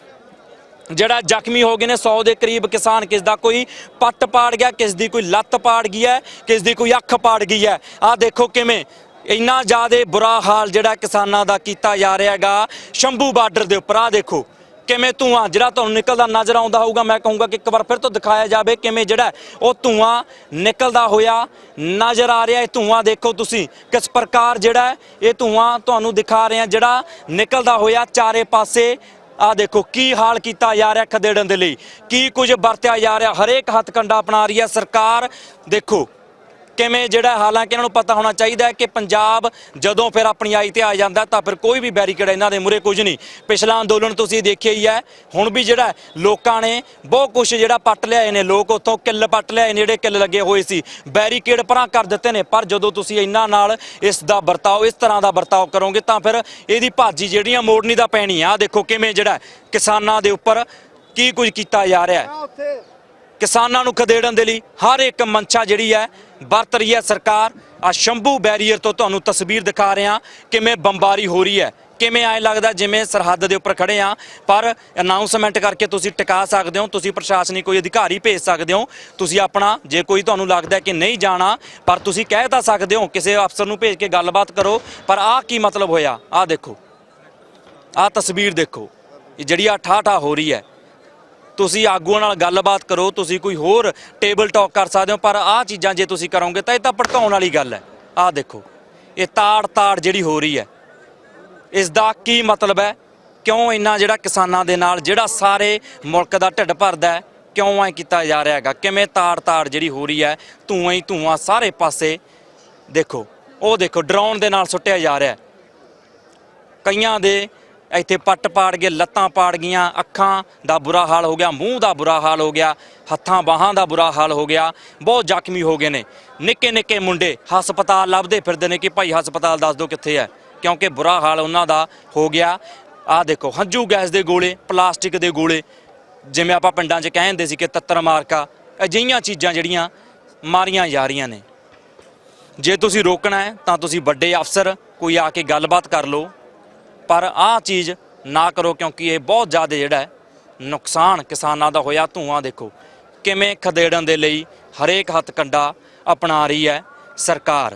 ਜਿਹੜਾ ਜ਼ਖਮੀ ਹੋ ਗਏ ਨੇ 100 ਦੇ ਕਰੀਬ ਕਿਸਾਨ, ਕਿਸ ਦਾ ਕੋਈ ਪੱਟ ਪਾੜ ਗਿਆ, ਕਿਸ ਦੀ ਕੋਈ ਲੱਤ ਪਾੜ ਗਈ ਹੈ, ਕਿਸ ਦੀ ਕੋਈ ਅੱਖ ਪਾੜ ਗਈ ਹੈ। ਆਹ ਦੇਖੋ ਕਿਵੇਂ ਇੰਨਾ ਜ਼ਿਆਦਾ ਬੁਰਾ ਹਾਲ ਜਿਹੜਾ ਕਿਸਾਨਾਂ ਦਾ ਕੀਤਾ ਜਾ ਰਿਹਾ ਹੈਗਾ ਸ਼ੰਭੂ ਬਾਰਡਰ ਦੇ ਉੱਪਰ। ਆਹ ਦੇਖੋ ਕਿਵੇਂ ਧੂਆਂ, ਜਿਹੜਾ ਤੁਹਾਨੂੰ ਨਿਕਲਦਾ ਨਜ਼ਰ ਆਉਂਦਾ ਹੋਊਗਾ, ਮੈਂ ਕਹੂੰਗਾ ਕਿ ਇੱਕ ਵਾਰ ਫਿਰ ਤੋਂ ਦਿਖਾਇਆ ਜਾਵੇ ਕਿਵੇਂ ਜਿਹੜਾ ਉਹ ਧੂਆਂ ਨਿਕਲਦਾ ਹੋਇਆ ਨਜ਼ਰ ਆ ਰਿਹਾ। ਇਹ ਧੂਆਂ ਦੇਖੋ ਤੁਸੀਂ, ਕਿਸ ਪ੍ਰਕਾਰ ਜਿਹੜਾ ਇਹ ਧੂਆਂ ਤੁਹਾਨੂੰ ਦਿਖਾ ਰਹੇ ਹਾਂ ਜਿਹੜਾ ਨਿਕਲਦਾ ਹੋਇਆ ਚਾਰੇ ਪਾਸੇ ਆ ਦੇਖੋ ਕੀ ਹਾਲ ਕੀਤਾ ਜਾ ਰਿਹਾ ਖਦੇੜਨ ਦੇ ਲਈ। ਕੀ ਕੁਝ ਵਰਤਿਆ ਜਾ ਰਿਹਾ। ਹਰੇਕ ਹੱਥ ਕੰਡਾ ਅਪਣਾ ਰਹੀ ਹੈ ਸਰਕਾਰ। ਦੇਖੋ ਕਿਵੇਂ ਜਿਹੜਾ ਹਾਲਾਂਕਿ ਇਹਨਾਂ ਨੂੰ ਪਤਾ ਹੋਣਾ ਚਾਹੀਦਾ ਹੈ ਕਿ ਪੰਜਾਬ ਜਦੋਂ ਫਿਰ ਆਪਣੀ ਆਈ ਤੇ ਆ ਜਾਂਦਾ ਤਾਂ ਫਿਰ ਕੋਈ ਵੀ ਬੈਰੀਕੇਡ ਇਹਨਾਂ ਦੇ ਮੂਰੇ ਕੁਝ ਨਹੀਂ। ਪਿਛਲਾ ਅੰਦੋਲਨ ਤੁਸੀਂ ਦੇਖਿਆ ਹੀ ਹੈ, ਹੁਣ ਵੀ ਜਿਹੜਾ ਲੋਕਾਂ ਨੇ ਬਹੁਤ ਕੁਝ ਜਿਹੜਾ ਪੱਟ ਲਿਆਏ ਨੇ, ਲੋਕ ਉੱਥੋਂ ਕਿੱਲ ਪੱਟ ਲਿਆਏ ਨੇ, ਜਿਹੜੇ ਕਿੱਲ ਲੱਗੇ ਹੋਏ ਸੀ। ਬੈਰੀਕੇਡ ਪਰਾਂ ਕਰ ਦਿੱਤੇ ਨੇ, ਪਰ ਜਦੋਂ ਤੁਸੀਂ ਇਹਨਾਂ ਨਾਲ ਇਸ ਦਾ ਵਰਤਾਓ, ਇਸ ਤਰ੍ਹਾਂ ਦਾ ਵਰਤਾਓ ਕਰੋਗੇ ਤਾਂ ਫਿਰ ਇਹਦੀ ਭਾਜੀ ਜਿਹੜੀਆਂ ਮੋੜਨੀ ਦਾ ਪੈਣੀ ਆ, ਆਹ ਦੇਖੋ ਕਿਵੇਂ ਜਿਹੜਾ ਕਿਸਾਨਾਂ ਦੇ ਉੱਪਰ ਕੀ ਕੁਝ ਕੀਤਾ ਜਾ ਰਿਹਾ ਹੈ। ਕਿਸਾਨਾਂ ਨੂੰ ਖਦੇੜਨ ਦੇ ਲਈ ਹਰ ਇੱਕ ਮਨਸ਼ਾ ਜਿਹੜੀ ਹੈ ਵਰਤ ਰਹੀ ਹੈ ਸਰਕਾਰ। ਆ ਸ਼ੰਭੂ ਬੈਰੀਅਰ ਤੋਂ ਤੁਹਾਨੂੰ ਤਸਵੀਰ ਦਿਖਾ ਰਹੇ ਹਾਂ ਕਿਵੇਂ ਬੰਬਾਰੀ ਹੋ ਰਹੀ ਹੈ। ਕਿਵੇਂ ਐ ਲੱਗਦਾ ਜਿਵੇਂ ਸਰਹੱਦ ਦੇ ਉੱਪਰ ਖੜੇ ਆ ਪਰ ਅਨਾਉਂਸਮੈਂਟ ਕਰਕੇ ਤੁਸੀਂ ਟਿਕਾ ਸਕਦੇ ਹੋ, ਤੁਸੀਂ ਪ੍ਰਸ਼ਾਸਨਿਕ ਕੋਈ ਅਧਿਕਾਰੀ ਭੇਜ ਸਕਦੇ ਹੋ। ਤੁਸੀਂ ਆਪਣਾ, ਜੇ ਕੋਈ ਤੁਹਾਨੂੰ ਲੱਗਦਾ ਕਿ ਨਹੀਂ ਜਾਣਾ, ਪਰ ਤੁਸੀਂ ਕਹਿ ਤਾਂ ਸਕਦੇ ਹੋ, ਕਿਸੇ ਅਫਸਰ ਨੂੰ ਭੇਜ ਕੇ ਗੱਲਬਾਤ ਕਰੋ। ਪਰ ਆਹ ਕੀ ਮਤਲਬ ਹੋਇਆ? ਆਹ ਦੇਖੋ। ਆਹ ਤਸਵੀਰ ਦੇਖੋ। ਇਹ ਜਿਹੜੀ ਆ ਠਾਠਾ ਹੋ ਰਹੀ ਹੈ। ਤੁਸੀਂ ਆਗੂਆਂ ਨਾਲ ਗੱਲਬਾਤ ਕਰੋ, ਤੁਸੀਂ ਕੋਈ ਹੋਰ ਟੇਬਲ ਟਾਕ ਕਰ ਸਕਦੇ ਹੋ, ਪਰ ਆਹ ਚੀਜ਼ਾਂ ਜੇ ਤੁਸੀਂ ਕਰੋਗੇ ਤਾਂ ਇਹ ਤਾਂ ਭੜਕਾਉਣ ਵਾਲੀ ਗੱਲ ਹੈ। ਆਹ ਦੇਖੋ, ਇਹ ਤਾੜ ਤਾੜ ਜਿਹੜੀ ਹੋ ਰਹੀ ਹੈ ਇਸ ਦਾ ਕੀ ਮਤਲਬ ਹੈ? ਕਿਉਂ ਇੰਨਾ ਜਿਹੜਾ ਕਿਸਾਨਾਂ ਦੇ ਨਾਲ, ਜਿਹੜਾ ਸਾਰੇ ਮੁਲਕ ਦਾ ਢਿੱਡ ਭਰਦਾ ਹੈ, ਕਿਉਂ ਐ ਕੀਤਾ ਜਾ ਰਿਹਾ ਹੈਗਾ? ਕਿਵੇਂ ਤਾੜ ਤਾੜ ਜਿਹੜੀ ਹੋ ਰਹੀ ਹੈ, ਧੂਆਂ ਹੀ ਧੂਆਂ ਸਾਰੇ ਪਾਸੇ, ਦੇਖੋ, ਉਹ ਦੇਖੋ ਡਰਾਉਣ ਦੇ ਨਾਲ ਸੁੱਟਿਆ ਜਾ ਰਿਹਾ ਕਈਆਂ ਦੇ ਇੱਥੇ ਪੱਟ ਪਾੜ ਗਏ, ਲੱਤਾਂ ਪਾੜ ਗਈਆਂ, ਅੱਖਾਂ ਦਾ ਬੁਰਾ ਹਾਲ ਹੋ ਗਿਆ, ਮੂੰਹ ਦਾ ਬੁਰਾ ਹਾਲ ਹੋ ਗਿਆ, ਹੱਥਾਂ ਬਾਹਾਂ ਦਾ ਬੁਰਾ ਹਾਲ ਹੋ ਗਿਆ, ਬਹੁਤ ਜ਼ਖਮੀ ਹੋ ਗਏ ਨੇ। ਨਿੱਕੇ ਨਿੱਕੇ ਮੁੰਡੇ ਹਸਪਤਾਲ ਲੱਭਦੇ ਫਿਰਦੇ ਨੇ ਕਿ ਭਾਈ ਹਸਪਤਾਲ ਦੱਸ ਦਿਓ ਕਿੱਥੇ ਹੈ, ਕਿਉਂਕਿ ਬੁਰਾ ਹਾਲ ਉਹਨਾਂ ਦਾ ਹੋ ਗਿਆ। ਆਹ ਦੇਖੋ, ਹੰਝੂ ਗੈਸ ਦੇ ਗੋਲੇ, ਪਲਾਸਟਿਕ ਦੇ ਗੋਲੇ, ਜਿਵੇਂ ਆਪਾਂ ਪਿੰਡਾਂ 'ਚ ਕਹਿੰਦੇ ਸੀ ਕਿ ਤੱਤਰ ਮਾਰਕਾ, ਅਜਿਹੀਆਂ ਚੀਜ਼ਾਂ ਜਿਹੜੀਆਂ ਮਾਰੀਆਂ ਜਾ ਰਹੀਆਂ ਨੇ। ਜੇ ਤੁਸੀਂ ਰੋਕਣਾ ਹੈ ਤਾਂ ਤੁਸੀਂ ਵੱਡੇ ਅਫਸਰ, ਕੋਈ ਆ ਕੇ ਗੱਲਬਾਤ ਕਰ ਲਓ। ਪਰ ਆਹ ਚੀਜ਼ ਨਾ ਕਰੋ ਕਿਉਂਕਿ ਇਹ ਬਹੁਤ ਜ਼ਿਆਦਾ ਜਿਹੜਾ ਹੈ ਨੁਕਸਾਨ ਕਿਸਾਨਾਂ ਦਾ ਹੋਇਆ। ਧੂਆਂ ਦੇਖੋ, ਕਿਵੇਂ ਖਦੇੜਨ ਦੇ ਲਈ ਹਰੇਕ ਹੱਥ ਕੰਡਾ ਅਪਣਾ ਰਹੀ ਹੈ ਸਰਕਾਰ।